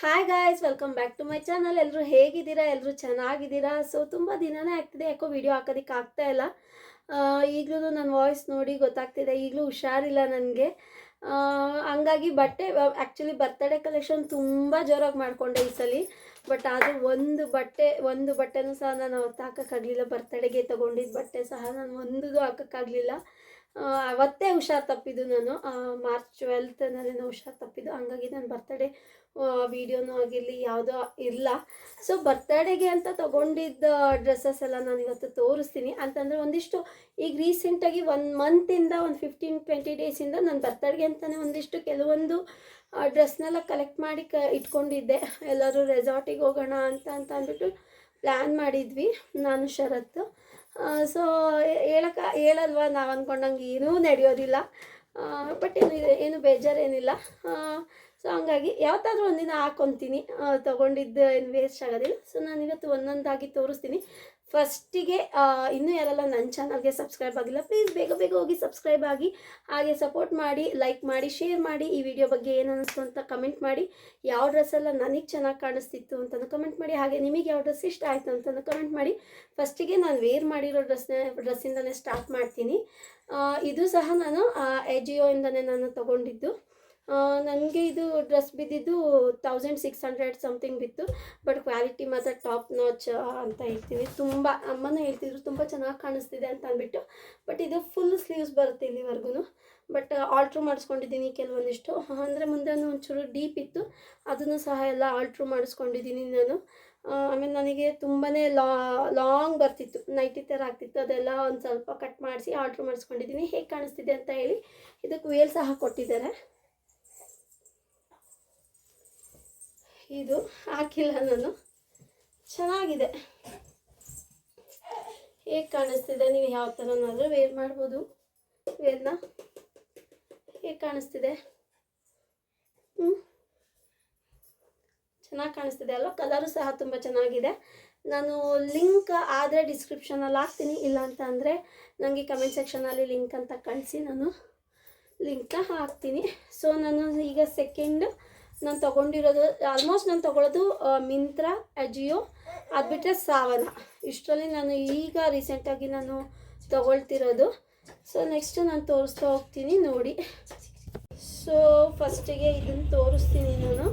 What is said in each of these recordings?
Hi guys welcome back to my channel ಎಲ್ಲರೂ ಹೇಗಿದ್ದೀರಾ? ಎಲ್ಲರೂ ಚೆನ್ನಾಗಿದ್ದೀರಾ? ಸೊ ತುಂಬ ದಿನನೇ ಆಗ್ತಿದೆ. ಯಾಕೋ ವಿಡಿಯೋ ಹಾಕೋದಕ್ಕೆ ಆಗ್ತಾ ಇಲ್ಲ. ಈಗಲೂ ನನ್ನ ವಾಯ್ಸ್ ನೋಡಿ ಗೊತ್ತಾಗ್ತಿದೆ. ಈಗಲೂ ಹುಷಾರಿಲ್ಲ ನನಗೆ. ಹಂಗಾಗಿ ಬಟ್ಟೆ ಆ್ಯಕ್ಚುಲಿ ಬರ್ತಡೇ ಕಲೆಕ್ಷನ್ ತುಂಬ ಜೋರಾಗಿ ಮಾಡಿಕೊಂಡೆ ಈ ಸಲ. ಬಟ್ ಅದು ಒಂದು ಬಟ್ಟೆ, ಒಂದು ಬಟ್ಟೆನೂ ಸಹ ನಾನು ಅವತ್ತು ಹಾಕೋಕ್ಕಾಗಲಿಲ್ಲ. ಬರ್ತ್ಡೇಗೆ ತೊಗೊಂಡಿದ್ದ ಬಟ್ಟೆ ಸಹ ನಾನು ಒಂದೂ ಹಾಕೋಕ್ಕಾಗಲಿಲ್ಲ. ಅವತ್ತೇ ಹುಷಾರು ತಪ್ಪಿದ್ದು ನಾನು. ಮಾರ್ಚ್ ಟ್ವೆಲ್ತ್ನಲ್ಲೇನೋ ಹುಷಾರು ತಪ್ಪಿದ್ದು. ಹಂಗಾಗಿ ನಾನು ಬರ್ತಡೇ ವೀಡಿಯೋನೂ ಆಗಿರಲಿ, ಯಾವುದೋ ಇಲ್ಲ. ಸೊ ಬರ್ತಡೇಗೆ ಅಂತ ತೊಗೊಂಡಿದ್ದ ಡ್ರೆಸ್ಸಸ್ ಎಲ್ಲ ನಾನು ಇವತ್ತು ತೋರಿಸ್ತೀನಿ. ಅಂತಂದರೆ ಒಂದಿಷ್ಟು ಈಗ ರೀಸೆಂಟಾಗಿ ಒನ್ ಮಂತಿಂದ ಒಂದು ಫಿಫ್ಟೀನ್ ಟ್ವೆಂಟಿ ಡೇಸಿಂದ ನಾನು ಬರ್ತಡೇಗೆ ಅಂತಲೇ ಒಂದಿಷ್ಟು ಕೆಲವೊಂದು ಡ್ರೆಸ್ನೆಲ್ಲ ಕಲೆಕ್ಟ್ ಮಾಡಿ ಕ, ಇಟ್ಕೊಂಡಿದ್ದೆ. ಎಲ್ಲರೂ ರೆಸಾರ್ಟಿಗೆ ಹೋಗೋಣ ಅಂತ ಅಂತ ಅಂದ್ಬಿಟ್ಟು ಪ್ಲ್ಯಾನ್ ಮಾಡಿದ್ವಿ ನಾನು ಶರತ್ತು ಸೊ ಹೇಳಕ್ಕೆ ಹೇಳಲ್ವ? ನಾವು ಅಂದ್ಕೊಂಡಂಗೆ ಏನೂ ನಡೆಯೋದಿಲ್ಲ. ಬಟ್ ಏನು ಏನು ಬೇಜಾರೇನಿಲ್ಲ. ಸೊ ಹಂಗಾಗಿ ಯಾವತ್ತಾದ್ರೂ ಒಂದಿನ ಹಾಕೊತೀನಿ. ತಗೊಂಡಿದ್ದು ಏನು ವೇಸ್ಟ್ ಆಗೋದಿಲ್ಲ. ಸೊ ನಾನು ಇವತ್ತು ಒಂದೊಂದಾಗಿ ತೋರಿಸ್ತೀನಿ. ಫಸ್ಟಿಗೆ ಇನ್ನೂ ಯಾರೆಲ್ಲ ನನ್ನ ಚಾನಲ್ಗೆ ಸಬ್ಸ್ಕ್ರೈಬ್ ಆಗಿಲ್ಲ ಪ್ಲೀಸ್ ಬೇಗ ಬೇಗ ಹೋಗಿ ಸಬ್ಸ್ಕ್ರೈಬ್ ಆಗಿ, ಹಾಗೆ ಸಪೋರ್ಟ್ ಮಾಡಿ ಲೈಕ್ ಮಾಡಿ ಶೇರ್ ಮಾಡಿ, ಈ ವಿಡಿಯೋ ಬಗ್ಗೆ ಏನು ಅನ್ನಿಸ್ತು ಅಂತ ಕಮೆಂಟ್ ಮಾಡಿ, ಯಾವ ಡ್ರೆಸ್ಸೆಲ್ಲ ನನಗೆ ಚೆನ್ನಾಗಿ ಕಾಣಿಸ್ತಿತ್ತು ಅಂತಂದು ಕಮೆಂಟ್ ಮಾಡಿ, ಹಾಗೆ ನಿಮಗೆ ಯಾವ ಡ್ರೆಸ್ ಇಷ್ಟ ಆಯಿತು ಅಂತಂದು ಕಮೆಂಟ್ ಮಾಡಿ. ಫಸ್ಟಿಗೆ ನಾನು ವೇರ್ ಮಾಡಿರೋ ಡ್ರೆಸ್ನೇ ಡ್ರೆಸ್ಸಿಂದನೇ ಸ್ಟಾರ್ಟ್ ಮಾಡ್ತೀನಿ. ಇದು ಸಹ ನಾನು ಎಜಿಯೋಯಿಂದನೇ ನಾನು ತೊಗೊಂಡಿದ್ದು. ನನಗೆ ಇದು ಡ್ರೆಸ್ ಬಿದ್ದಿದ್ದು ತೌಸಂಡ್ ಸಿಕ್ಸ್ ಹಂಡ್ರೆಡ್ ಸಮಥಿಂಗ್ ಬಿತ್ತು. ಬಟ್ ಕ್ವಾಲಿಟಿ ಮಾತ್ರ ಟಾಪ್ ನಾಚ್ ಅಂತ ಹೇಳ್ತೀನಿ ತುಂಬ, ಅಮ್ಮನೂ ಹೇಳ್ತಿದ್ರು, ತುಂಬ ಚೆನ್ನಾಗಿ ಕಾಣಿಸ್ತಿದೆ ಅಂತ ಅಂದ್ಬಿಟ್ಟು. ಬಟ್ ಇದು ಫುಲ್ ಸ್ಲೀವ್ಸ್ ಬರುತ್ತೆ ಇಲ್ಲಿವರೆಗೂ ಬಟ್ ಆಲ್ಟ್ರು ಮಾಡಿಸ್ಕೊಂಡಿದ್ದೀನಿ ಕೆಲವೊಂದಿಷ್ಟು. ಅಂದರೆ ಮುಂದೆ ಒಂಚೂರು ಡೀಪ್ ಇತ್ತು. ಅದನ್ನು ಸಹ ಎಲ್ಲ ಆಲ್ಟ್ರು ಮಾಡಿಸ್ಕೊಂಡಿದ್ದೀನಿ ನಾನು. ಆಮೇಲೆ ನನಗೆ ತುಂಬಾ ಲಾಂಗ್ ಬರ್ತಿತ್ತು. ನೈಟಿ ಥರ ಆಗ್ತಿತ್ತು. ಅದೆಲ್ಲ ಒಂದು ಸ್ವಲ್ಪ ಕಟ್ ಮಾಡಿಸಿ ಆರ್ಡ್ರ್ ಮಾಡಿಸ್ಕೊಂಡಿದ್ದೀನಿ ಹೇಗೆ ಕಾಣಿಸ್ತಿದೆ ಅಂತ ಹೇಳಿ ಇದಕ್ಕೆ ವೇಲ್ ಸಹ ಕೊಟ್ಟಿದ್ದಾರೆ. ಇದು ಹಾಕಿಲ್ಲ ನಾನು. ಚೆನ್ನಾಗಿದೆ. ಹೇಗೆ ಕಾಣಿಸ್ತಿದೆ? ನೀವು ಯಾವ ಥರನಾದರೂ ವೇರ್ ಮಾಡ್ಬೋದು. ವೇರ್ನ ಹೇಗೆ ಕಾಣಿಸ್ತಿದೆ? ಹ್ಞೂ ಚೆನ್ನಾಗಿ ಕಾಣಿಸ್ತಿದೆ ಅಲ್ವಾ? ಕಲರು ಸಹ ತುಂಬ ಚೆನ್ನಾಗಿದೆ. ನಾನು ಲಿಂಕ್ ಆದರೆ ಡಿಸ್ಕ್ರಿಪ್ಷನಲ್ಲಿ ಹಾಕ್ತೀನಿ. ಇಲ್ಲ ಅಂತ ಅಂದರೆ ನನಗೆ ಕಮೆಂಟ್ ಸೆಕ್ಷನಲ್ಲಿ ಲಿಂಕ್ ಅಂತ ಕಳಿಸಿ. ನಾನು ಲಿಂಕ್ ಹಾಕ್ತೀನಿ. ಸೊ, ನಾನು ಈಗ ಸೆಕೆಂಡ್ ನಾನು ತೊಗೊಂಡಿರೋದು ಆಲ್ಮೋಸ್ಟ್ ನಾನು ತೊಗೊಳೋದು ಮಿಂತ್ರ ಅಜಿಯೋ ಅದು ಬಿಟ್ಟರೆ ಸಾವನ ಇಷ್ಟರಲ್ಲಿ ನಾನು ಈಗ ರೀಸೆಂಟಾಗಿ ನಾನು ತೊಗೊಳ್ತಿರೋದು. ಸೊ ನೆಕ್ಸ್ಟು ನಾನು ತೋರಿಸ್ತಾ ಹೋಗ್ತೀನಿ ನೋಡಿ. ಸೊ ಫಸ್ಟಿಗೆ ಇದನ್ನು ತೋರಿಸ್ತೀನಿ ನಾನು.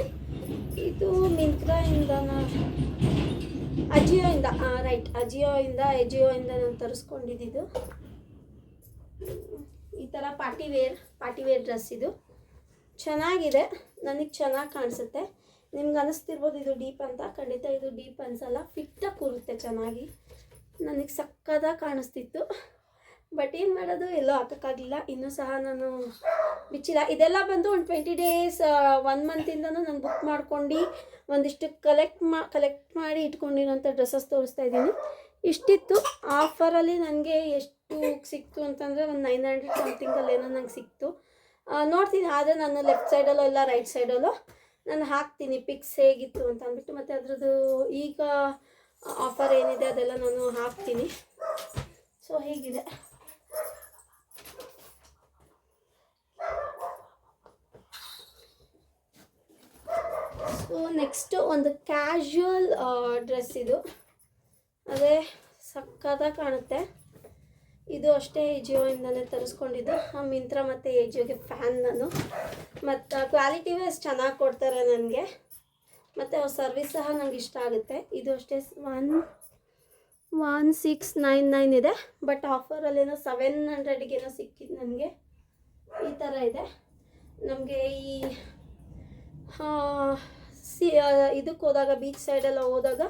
ಇದು ಮಿಂತ್ರಾಯಿಂದ ಅಜಿಯೋಯಿಂದ ರೈಟ್ ಅಜಿಯೋಯಿಂದ ಎಜಿಯೋಯಿಂದ ನಾನು ತರಿಸ್ಕೊಂಡಿದ್ದು ಈ ಥರ party wear party wear dress ಇದು. ಚೆನ್ನಾಗಿದೆ. ನನಗೆ ಚೆನ್ನಾಗಿ ಕಾಣಿಸುತ್ತೆ. ನಿಮ್ಗೆ ಅನಿಸ್ತಿರ್ಬೋದು ಇದು ಡೀಪ್ ಅಂತ. ಖಂಡಿತ ಇದು ಡೀಪ್ ಅನಿಸಲ್ಲ. ಫಿಟ್ಟಾಗಿ ಕೂರುತ್ತೆ ಚೆನ್ನಾಗಿ. ನನಗೆ ಸಕ್ಕದಾಗಿ ಕಾಣಿಸ್ತಿತ್ತು. ಬಟ್ ಏನು ಮಾಡೋದು? ಎಲ್ಲೋ ಹಾಕೋಕ್ಕಾಗಲಿಲ್ಲ. ಇನ್ನೂ ಸಹ ನಾನು ಬಿಚ್ಚಿಲ್ಲ. ಇದೆಲ್ಲ ಬಂದು ಒಂದು ಟ್ವೆಂಟಿ ಡೇಸ್ ಒನ್ ಮಂತಿಂದನೂ ನಾನು ಬುಕ್ ಮಾಡ್ಕೊಂಡು ಒಂದಿಷ್ಟು ಕಲೆಕ್ಟ್ ಮಾ ಕಲೆಕ್ಟ್ ಮಾಡಿ ಇಟ್ಕೊಂಡಿರೋಂಥ ಡ್ರೆಸ್ಸಸ್ ತೋರಿಸ್ತಾ ಇದ್ದೀನಿ. ಇಷ್ಟಿತ್ತು. ಆಫರಲ್ಲಿ ನನಗೆ ಎಷ್ಟು ಸಿಕ್ತು ಅಂತಂದರೆ ಒಂದು ನೈನ್ ಹಂಡ್ರೆಡ್ ಏನೋ ನಂಗೆ ಸಿಕ್ತು. ನೋಡ್ತೀನಿ. ಆದರೆ ನಾನು ಲೆಫ್ಟ್ ಸೈಡಲ್ಲೋ ಇಲ್ಲ ರೈಟ್ ಸೈಡಲ್ಲೋ ನಾನು ಹಾಕ್ತೀನಿ. ಪಿಕ್ಸ್ ಹೇಗಿತ್ತು ಅಂತ ಅಂದ್ಬಿಟ್ಟು ಮತ್ತು ಅದ್ರದ್ದು ಈಗ ಆಫರ್ ಏನಿದೆ ಅದೆಲ್ಲ ನಾನು ಹಾಕ್ತೀನಿ. ಸೊ ಹೀಗಿದೆ. ಸೊ ನೆಕ್ಸ್ಟು ಒಂದು ಕ್ಯಾಶುವಲ್ ಡ್ರೆಸ್ ಇದು. ಅದೇ ಸಕ್ಕತ್ತಾಗಿ ಕಾಣುತ್ತೆ. ಇದು ಅಷ್ಟೇ ಎಜಿಯೋಯಿಂದನೇ ತರಿಸ್ಕೊಂಡಿದ್ದು. ಆ ಮಿಂತ್ರ ಮತ್ತು ಜಿಯೋಗೆ ಫ್ಯಾನ್ ನಾನು. ಮತ್ತು ಕ್ವಾಲಿಟಿ ವೈಸ್ ಚೆನ್ನಾಗಿ ಕೊಡ್ತಾರೆ ನನಗೆ. ಮತ್ತು ಅವ್ರ ಸರ್ವಿಸ್ ಸಹ ನಂಗೆ ಇಷ್ಟ ಆಗುತ್ತೆ. ಇದು ಅಷ್ಟೇ one one six nine nine ಇದೆ. ಬಟ್ ಆಫರಲ್ಲೇನೋ ಸೆವೆನ್ ಹಂಡ್ರೆಡ್ಗೇನೋ ಸಿಕ್ಕಿದ್ದು ನನಗೆ. ಈ ಥರ ಇದೆ. ನಮಗೆ ಈ ಸಿ ಇದಕ್ಕೆ ಹೋದಾಗ ಬೀಚ್ ಸೈಡೆಲ್ಲ ಹೋದಾಗ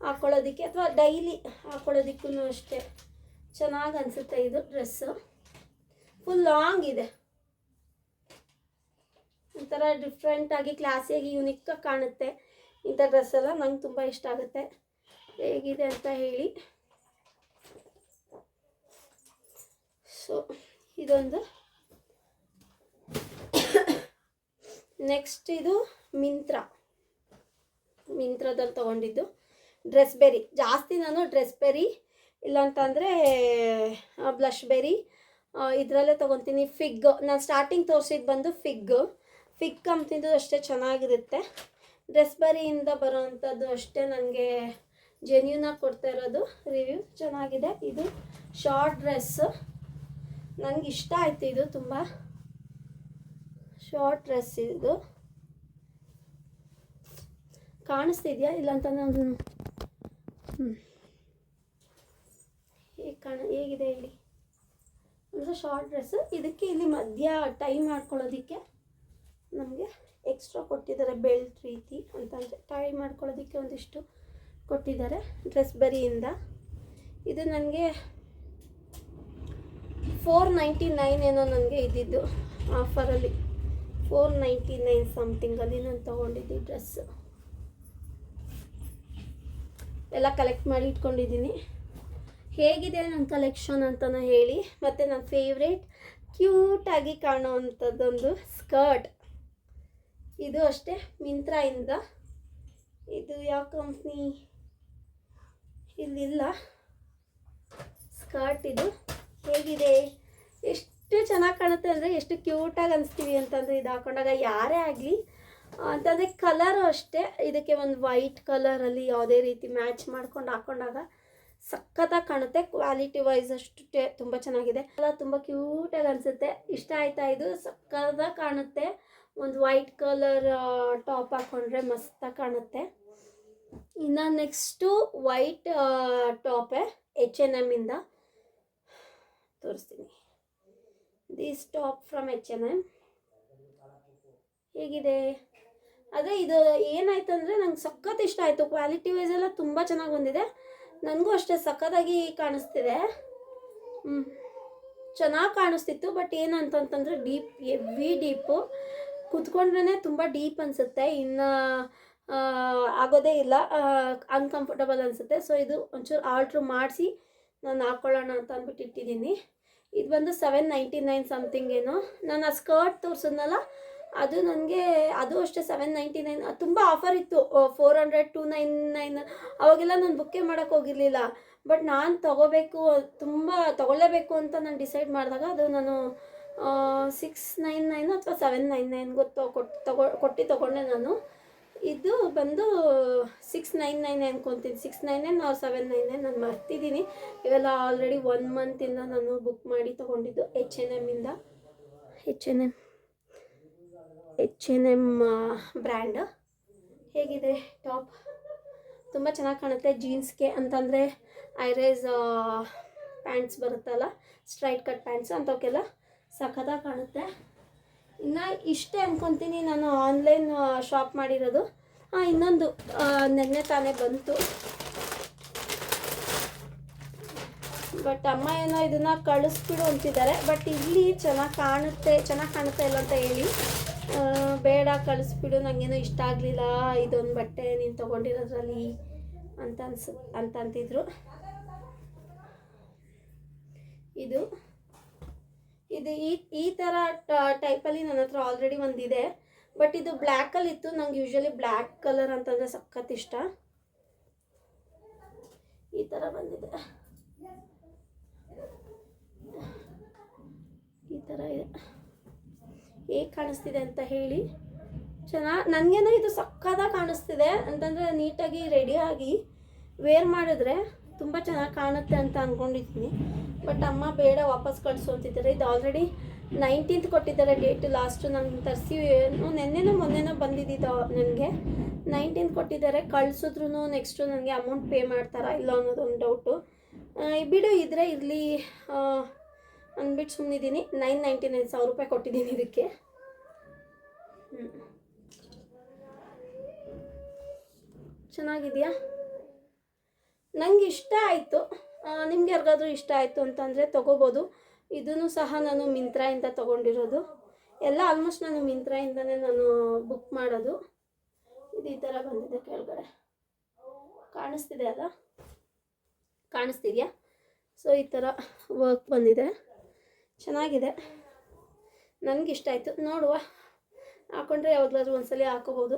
ಹಾಕ್ಕೊಳ್ಳೋದಕ್ಕೆ ಅಥವಾ ಡೈಲಿ ಹಾಕ್ಕೊಳ್ಳೋದಕ್ಕೂ ಅಷ್ಟೇ. ಚೆನ್ನಾಗಿ ಅನಿಸುತ್ತೆ ಇದು ಡ್ರೆಸ್ಸು ಫುಲ್ ಲಾಂಗ್ ಇದೆ. ಒಂಥರ ಡಿಫ್ರೆಂಟಾಗಿ ಕ್ಲಾಸಿಯಾಗಿ ಯುನಿಕ್ಕಾಗಿ ಕಾಣುತ್ತೆ ಇಂಥ ಡ್ರೆಸ್ ಎಲ್ಲ. ನಂಗೆ ತುಂಬ ಇಷ್ಟ ಆಗುತ್ತೆ. ಹೇಗಿದೆ ಅಂತ ಹೇಳಿ. ಸೊ ಇದೊಂದು. ನೆಕ್ಸ್ಟ್ ಇದು ಮಿಂತ್ರ ಮಿಂತ್ರದಲ್ಲಿ ತೊಗೊಂಡಿದ್ದು. ಡ್ರೆಸ್ ಬೆರಿ ಜಾಸ್ತಿ ನಾನು ಡ್ರೆಸ್ ಬೆರಿ ಇಲ್ಲಾಂತಂದರೆ ಬ್ಲಷ್ ಬೆರಿ ಇದರಲ್ಲೇ ತೊಗೊತೀನಿ. ಫಿಗ್ ನಾನು ಸ್ಟಾರ್ಟಿಂಗ್ ತೋರಿಸಿದ್ದು ಬಂದು ಫಿಗ್ ಫಿಗ್ ಕಂಪ್ನಿದು ಅಷ್ಟೇ ಚೆನ್ನಾಗಿರುತ್ತೆ. ಡ್ರೆಸ್ ಬರಿಯಿಂದ ಬರೋವಂಥದ್ದು ಅಷ್ಟೇ ನನಗೆ ಜೆನ್ಯೂನಾಗಿ ಕೊಡ್ತಾ ಇರೋದು. ರಿವ್ಯೂ ಚೆನ್ನಾಗಿದೆ. ಇದು ಶಾರ್ಟ್ ಡ್ರೆಸ್ಸು ನನಗೆ ಇಷ್ಟ ಆಯಿತು ಇದು ತುಂಬ. ಶಾರ್ಟ್ ಡ್ರೆಸ್ ಇದು. ಕಾಣಿಸ್ತಿದ್ಯಾ? ಇಲ್ಲ ಅಂತ ನಾನು ಹ್ಞೂ ಕಾಣ ಹೇಗಿದೆ ಹೇಳಿ? ಅಂದರೆ ಶಾರ್ಟ್ ಡ್ರೆಸ್ಸು ಇದಕ್ಕೆ ಇಲ್ಲಿ ಮಧ್ಯ ಟೈ ಮಾಡ್ಕೊಳ್ಳೋದಕ್ಕೆ ನಮಗೆ ಎಕ್ಸ್ಟ್ರಾ ಕೊಟ್ಟಿದ್ದಾರೆ ಬೆಲ್ಟ್ ರೀತಿ ಅಂತಂದರೆ ಟೈ ಮಾಡ್ಕೊಳ್ಳೋದಕ್ಕೆ ಒಂದಿಷ್ಟು ಕೊಟ್ಟಿದ್ದಾರೆ ಡ್ರೆಸ್ ಬರಿಯಿಂದ. ಇದು ನನಗೆ ಫೋರ್ ನೈಂಟಿ ನೈನ್ ಏನೋ ನನಗೆ ಇದ್ದಿದ್ದು ಆಫರಲ್ಲಿ ಫೋರ್ ನೈಂಟಿ ನೈನ್ ಸಮಥಿಂಗಲ್ಲಿ ನಾನು ತೊಗೊಂಡಿದ್ದು ಡ್ರೆಸ್ಸು ಎಲ್ಲ ಕಲೆಕ್ಟ್ ಮಾಡಿ ಇಟ್ಕೊಂಡಿದ್ದೀನಿ. ಹೇಗಿದೆ ನನ್ನ ಕಲೆಕ್ಷನ್ ಅಂತಲೂ ಹೇಳಿ, ಮತ್ತು ನನ್ನ ಫೇವ್ರೇಟ್ ಕ್ಯೂಟಾಗಿ ಕಾಣುವಂಥದ್ದೊಂದು ಸ್ಕರ್ಟ್ ಇದು ಅಷ್ಟೇ ಮಿಂತ್ರಾಯಿಂದ ಇದು ಯಾವ ಕಂಪ್ನಿ ಇಲ್ಲಿಲ್ಲ. ಸ್ಕರ್ಟ್ ಇದು. ಹೇಗಿದೆ? ಎಷ್ಟು ಚೆನ್ನಾಗಿ ಕಾಣುತ್ತೆ ಅಂದರೆ ಎಷ್ಟು ಕ್ಯೂಟಾಗಿ ಅನಿಸ್ತೀವಿ ಅಂತಂದರೆ ಇದು ಹಾಕೊಂಡಾಗ ಯಾರೇ ಆಗಲಿ, ಅಂತಂದರೆ ಕಲರು ಅಷ್ಟೇ. ಇದಕ್ಕೆ ಒಂದು ವೈಟ್ ಕಲರಲ್ಲಿ ಯಾವುದೇ ರೀತಿ ಮ್ಯಾಚ್ ಮಾಡ್ಕೊಂಡು ಹಾಕೊಂಡಾಗ ಸಖತ್ತಾಗಿ ಕಾಣುತ್ತೆ. ಕ್ವಾಲಿಟಿ ವೈಸ್ ಅಷ್ಟು ತುಂಬಾ ಚೆನ್ನಾಗಿದೆ. ಎಲ್ಲ ತುಂಬ ಕ್ಯೂಟಾಗಿ ಅನ್ಸುತ್ತೆ. ಇಷ್ಟ ಆಯ್ತಾ ಇದು? ಸಖತ್ತಾಗಿ ಕಾಣುತ್ತೆ. ಒಂದು ವೈಟ್ ಕಲರ್ ಟಾಪ್ ಹಾಕೊಂಡ್ರೆ ಮಸ್ತಾಗಿ ಕಾಣುತ್ತೆ. ಇನ್ನು ನೆಕ್ಸ್ಟು ವೈಟ್ ಟಾಪೆ ಎಚ್ ಎನ್ ಎಮ್ಮಿಂದ ತೋರಿಸ್ತೀನಿ. This top from H N M ಹೇಗಿದೆ? ಅದೇ ಇದು ಏನಾಯ್ತು ಅಂದರೆ ನಂಗೆ ಸಖತ್ ಇಷ್ಟ ಆಯಿತು. ಕ್ವಾಲಿಟಿ ವೈಸ್ ಎಲ್ಲ ತುಂಬ ಚೆನ್ನಾಗಿ ಬಂದಿದೆ. ನನಗೂ ಅಷ್ಟೇ ಸಖತ್ತಾಗಿ ಕಾಣಿಸ್ತಿದೆ. ಹ್ಞೂ ಚೆನ್ನಾಗಿ ಕಾಣಿಸ್ತಿತ್ತು, ಬಟ್ ಏನಂತಂತಂದರೆ ಡೀಪ್ ಎವಿ ಡೀಪು. ಕುತ್ಕೊಂಡ್ರೇ ತುಂಬ ಡೀಪ್ ಅನಿಸುತ್ತೆ. ಇನ್ನು ಆಗೋದೇ ಇಲ್ಲ. ಅನ್ಕಂಫರ್ಟಬಲ್ ಅನಿಸುತ್ತೆ. ಸೊ ಇದು ಒಂಚೂರು ಆರ್ಡ್ರ್ ಮಾಡಿಸಿ ನಾನು ಹಾಕ್ಕೊಳ್ಳೋಣ ಅಂತ ಅಂದ್ಬಿಟ್ಟು ಇಟ್ಟಿದ್ದೀನಿ. ಇದು ಬಂದು ಸೆವೆನ್ ನೈಂಟಿ ನೈನ್ ಸಮಥಿಂಗ್ ಏನೋ. ನಾನು ಆ ಸ್ಕರ್ಟ್ ತೋರಿಸಿದ್ನಲ್ಲ ಅದು ನನಗೆ, ಅದು ಅಷ್ಟೇ ಸೆವೆನ್ ನೈಂಟಿ ನೈನ್ ತುಂಬ ಆಫರ್ ಇತ್ತು four hundred to nine nine ಅವಾಗೆಲ್ಲ ನಾನು ಬುಕ್ಕೇ ಮಾಡೋಕ್ಕೆ ಹೋಗಿರಲಿಲ್ಲ. ಬಟ್ ನಾನು ತಗೋಬೇಕು, ತುಂಬ ತಗೊಳ್ಳೇಬೇಕು ಅಂತ ನಾನು ಡಿಸೈಡ್ ಮಾಡಿದಾಗ ಅದು ನಾನು ಸಿಕ್ಸ್ ನೈನ್ ನೈನ್ ಅಥವಾ ಸೆವೆನ್ ನೈನ್ ನೈನ್ ಗೊತ್ತು ಕೊಟ್ಟು ತಗೊ, ಕೊಟ್ಟು ತೊಗೊಂಡೆ ನಾನು. ಇದು ಬಂದು ಸಿಕ್ಸ್ ನೈನ್ ನೈನ್ ಅನ್ಕೊತೀನಿ. Six nine nine or seven nine nine ನಾನು ಮರ್ತಿದ್ದೀನಿ ಇವೆಲ್ಲ ಆಲ್ರೆಡಿ ಒನ್ ಮಂತಿಂದ ನಾನು ಬುಕ್ ಮಾಡಿ ತೊಗೊಂಡಿದ್ದು H N ಎಮ್ಮಿಂದ H N M H N M brand ಹೇಗಿದೆ? ಟಾಪ್ ತುಂಬ ಚೆನ್ನಾಗಿ ಕಾಣುತ್ತೆ. ಜೀನ್ಸ್ಗೆ ಅಂತಂದರೆ ಐರೇಸ್ ಪ್ಯಾಂಟ್ಸ್ ಬರುತ್ತಲ್ಲ? ಸ್ಟ್ರೈಟ್ ಕಟ್ ಪ್ಯಾಂಟ್ಸ್ ಅಂಥವಕ್ಕೆಲ್ಲ ಸಖತ್ತಾಗಿ ಕಾಣುತ್ತೆ. ಇನ್ನು ಇಷ್ಟೇ ಅಂದ್ಕೊತೀನಿ ನಾನು ಆನ್ಲೈನ್ ಶಾಪ್ ಮಾಡಿರೋದು. ಹಾಂ ಇನ್ನೊಂದು ನೆನ್ನೆ ತಾನೇ ಬಂತು. ಬಟ್ ಅಮ್ಮ ಏನೋ ಇದನ್ನು ಕಳಿಸ್ಬಿಡು ಅಂತಿದ್ದಾರೆ. ಬಟ್ ಇಲ್ಲಿ ಚೆನ್ನಾಗಿ ಕಾಣುತ್ತೆ ಚೆನ್ನಾಗಿ ಕಾಣುತ್ತೆ ಇಲ್ಲ ಅಂತ ಹೇಳಿ. ಬೇಡ ಕಳಿಸ್ಬಿಡು ನನಗೇನೋ ಇಷ್ಟ ಆಗಲಿಲ್ಲ. ಇದೊಂದು ಬಟ್ಟೆ ನೀನು ತೊಗೊಂಡಿರೋದ್ರಲ್ಲಿ ಅಂತ ಅನ್ಸ, ಅಂತ ಅಂತಿದ್ರು. ಇದು ಇದು ಈ ಈ ಥರ ಟೈಪಲ್ಲಿ ನನ್ನ ಹತ್ರ ಆಲ್ರೆಡಿ ಒಂದಿದೆ. ಬಟ್ ಇದು ಬ್ಲ್ಯಾಕಲ್ಲಿ ಇತ್ತು, ನಂಗೆ ಯೂಶ್ವಲಿ ಬ್ಲ್ಯಾಕ್ ಕಲರ್ ಅಂತಂದರೆ ಸಖತ್ ಇಷ್ಟ. ಈ ಥರ ಬಂದಿದೆ. ಈ ಥರ ಇದೆ. ಹೇಗೆ ಕಾಣಿಸ್ತಿದೆ ಅಂತ ಹೇಳಿ. ಚೆನ್ನಾಗಿ ನನಗೇನೋ ಇದು ಸಕ್ಕತ್ತಾಗಿ ಕಾಣಿಸ್ತಿದೆ. ಅಂತಂದರೆ ನೀಟಾಗಿ ರೆಡಿಯಾಗಿ ವೇರ್ ಮಾಡಿದ್ರೆ ತುಂಬ ಚೆನ್ನಾಗಿ ಕಾಣುತ್ತೆ ಅಂತ ಅಂದ್ಕೊಂಡಿದ್ದೀನಿ ಬಟ್ ಅಮ್ಮ ಬೇಡ ವಾಪಸ್ ಕಳಿಸು ಅಂತಿದ್ದಾರೆ. ಇದು ಆಲ್ರೆಡಿ ನೈನ್ಟೀನ್ತ್ ಕೊಟ್ಟಿದ್ದಾರೆ ಡೇಟ್ ಲಾಸ್ಟು ನಾನು ತರಿಸಿ ನೆನ್ನೆನೋ ಮೊನ್ನೆನೋ ಬಂದಿದ್ದಿದ್ದು ನನಗೆ. ನೈನ್ಟೀನ್ತ್ ಕೊಟ್ಟಿದ್ದಾರೆ. ಕಳಿಸಿದ್ರು ನೆಕ್ಸ್ಟು ನನಗೆ ಅಮೌಂಟ್ ಪೇ ಮಾಡ್ತಾರಾ ಇಲ್ಲ ಅನ್ನೋದೊಂದು ಡೌಟು ಬಿಡು ಇದ್ರೆ ಇರಲಿ. ಅಂದ್ಬಿಟ್ಟು ಸುಮ್ಮನಿದ್ದೀನಿ ನೈನ್ ನೈಂಟಿ ನೈನ್ ಸಾವಿರ ರೂಪಾಯಿ ಕೊಟ್ಟಿದ್ದೀನಿ ಇದಕ್ಕೆ. ಚೆನ್ನಾಗಿದೆಯಾ? ನಂಗೆ ಇಷ್ಟ ಆಯಿತು. ನಿಮ್ಗೆ ಯಾರಿಗಾದ್ರೂ ಇಷ್ಟ ಆಯಿತು ಅಂತಂದರೆ ತೊಗೋಬೋದು. ಇದನ್ನು ಸಹ ನಾನು ಮಿಂತ್ರಾಯಿಂದ ತೊಗೊಂಡಿರೋದು. ಎಲ್ಲ ಆಲ್ಮೋಸ್ಟ್ ನಾನು ಮಿಂತ್ರಾಯಿಂದನೇ ನಾನು ಬುಕ್ ಮಾಡೋದು. ಇದು ಈ ಥರ ಬಂದಿದೆ ಕೆಳಗಡೆ. ಕಾಣಿಸ್ತಿದೆ ಅಲ್ಲ? ಕಾಣಿಸ್ತಿದೆಯಾ? ಸೊ ಈ ಥರ ವರ್ಕ್ ಬಂದಿದೆ. ಚೆನ್ನಾಗಿದೆ. ನನಗೆ ಇಷ್ಟ ಆಯಿತು. ನೋಡುವ. ಹಾಕೊಂಡ್ರೆ ಯಾವಾಗಲಾದ್ರೂ ಒಂದ್ಸಲ ಹಾಕೋಬೋದು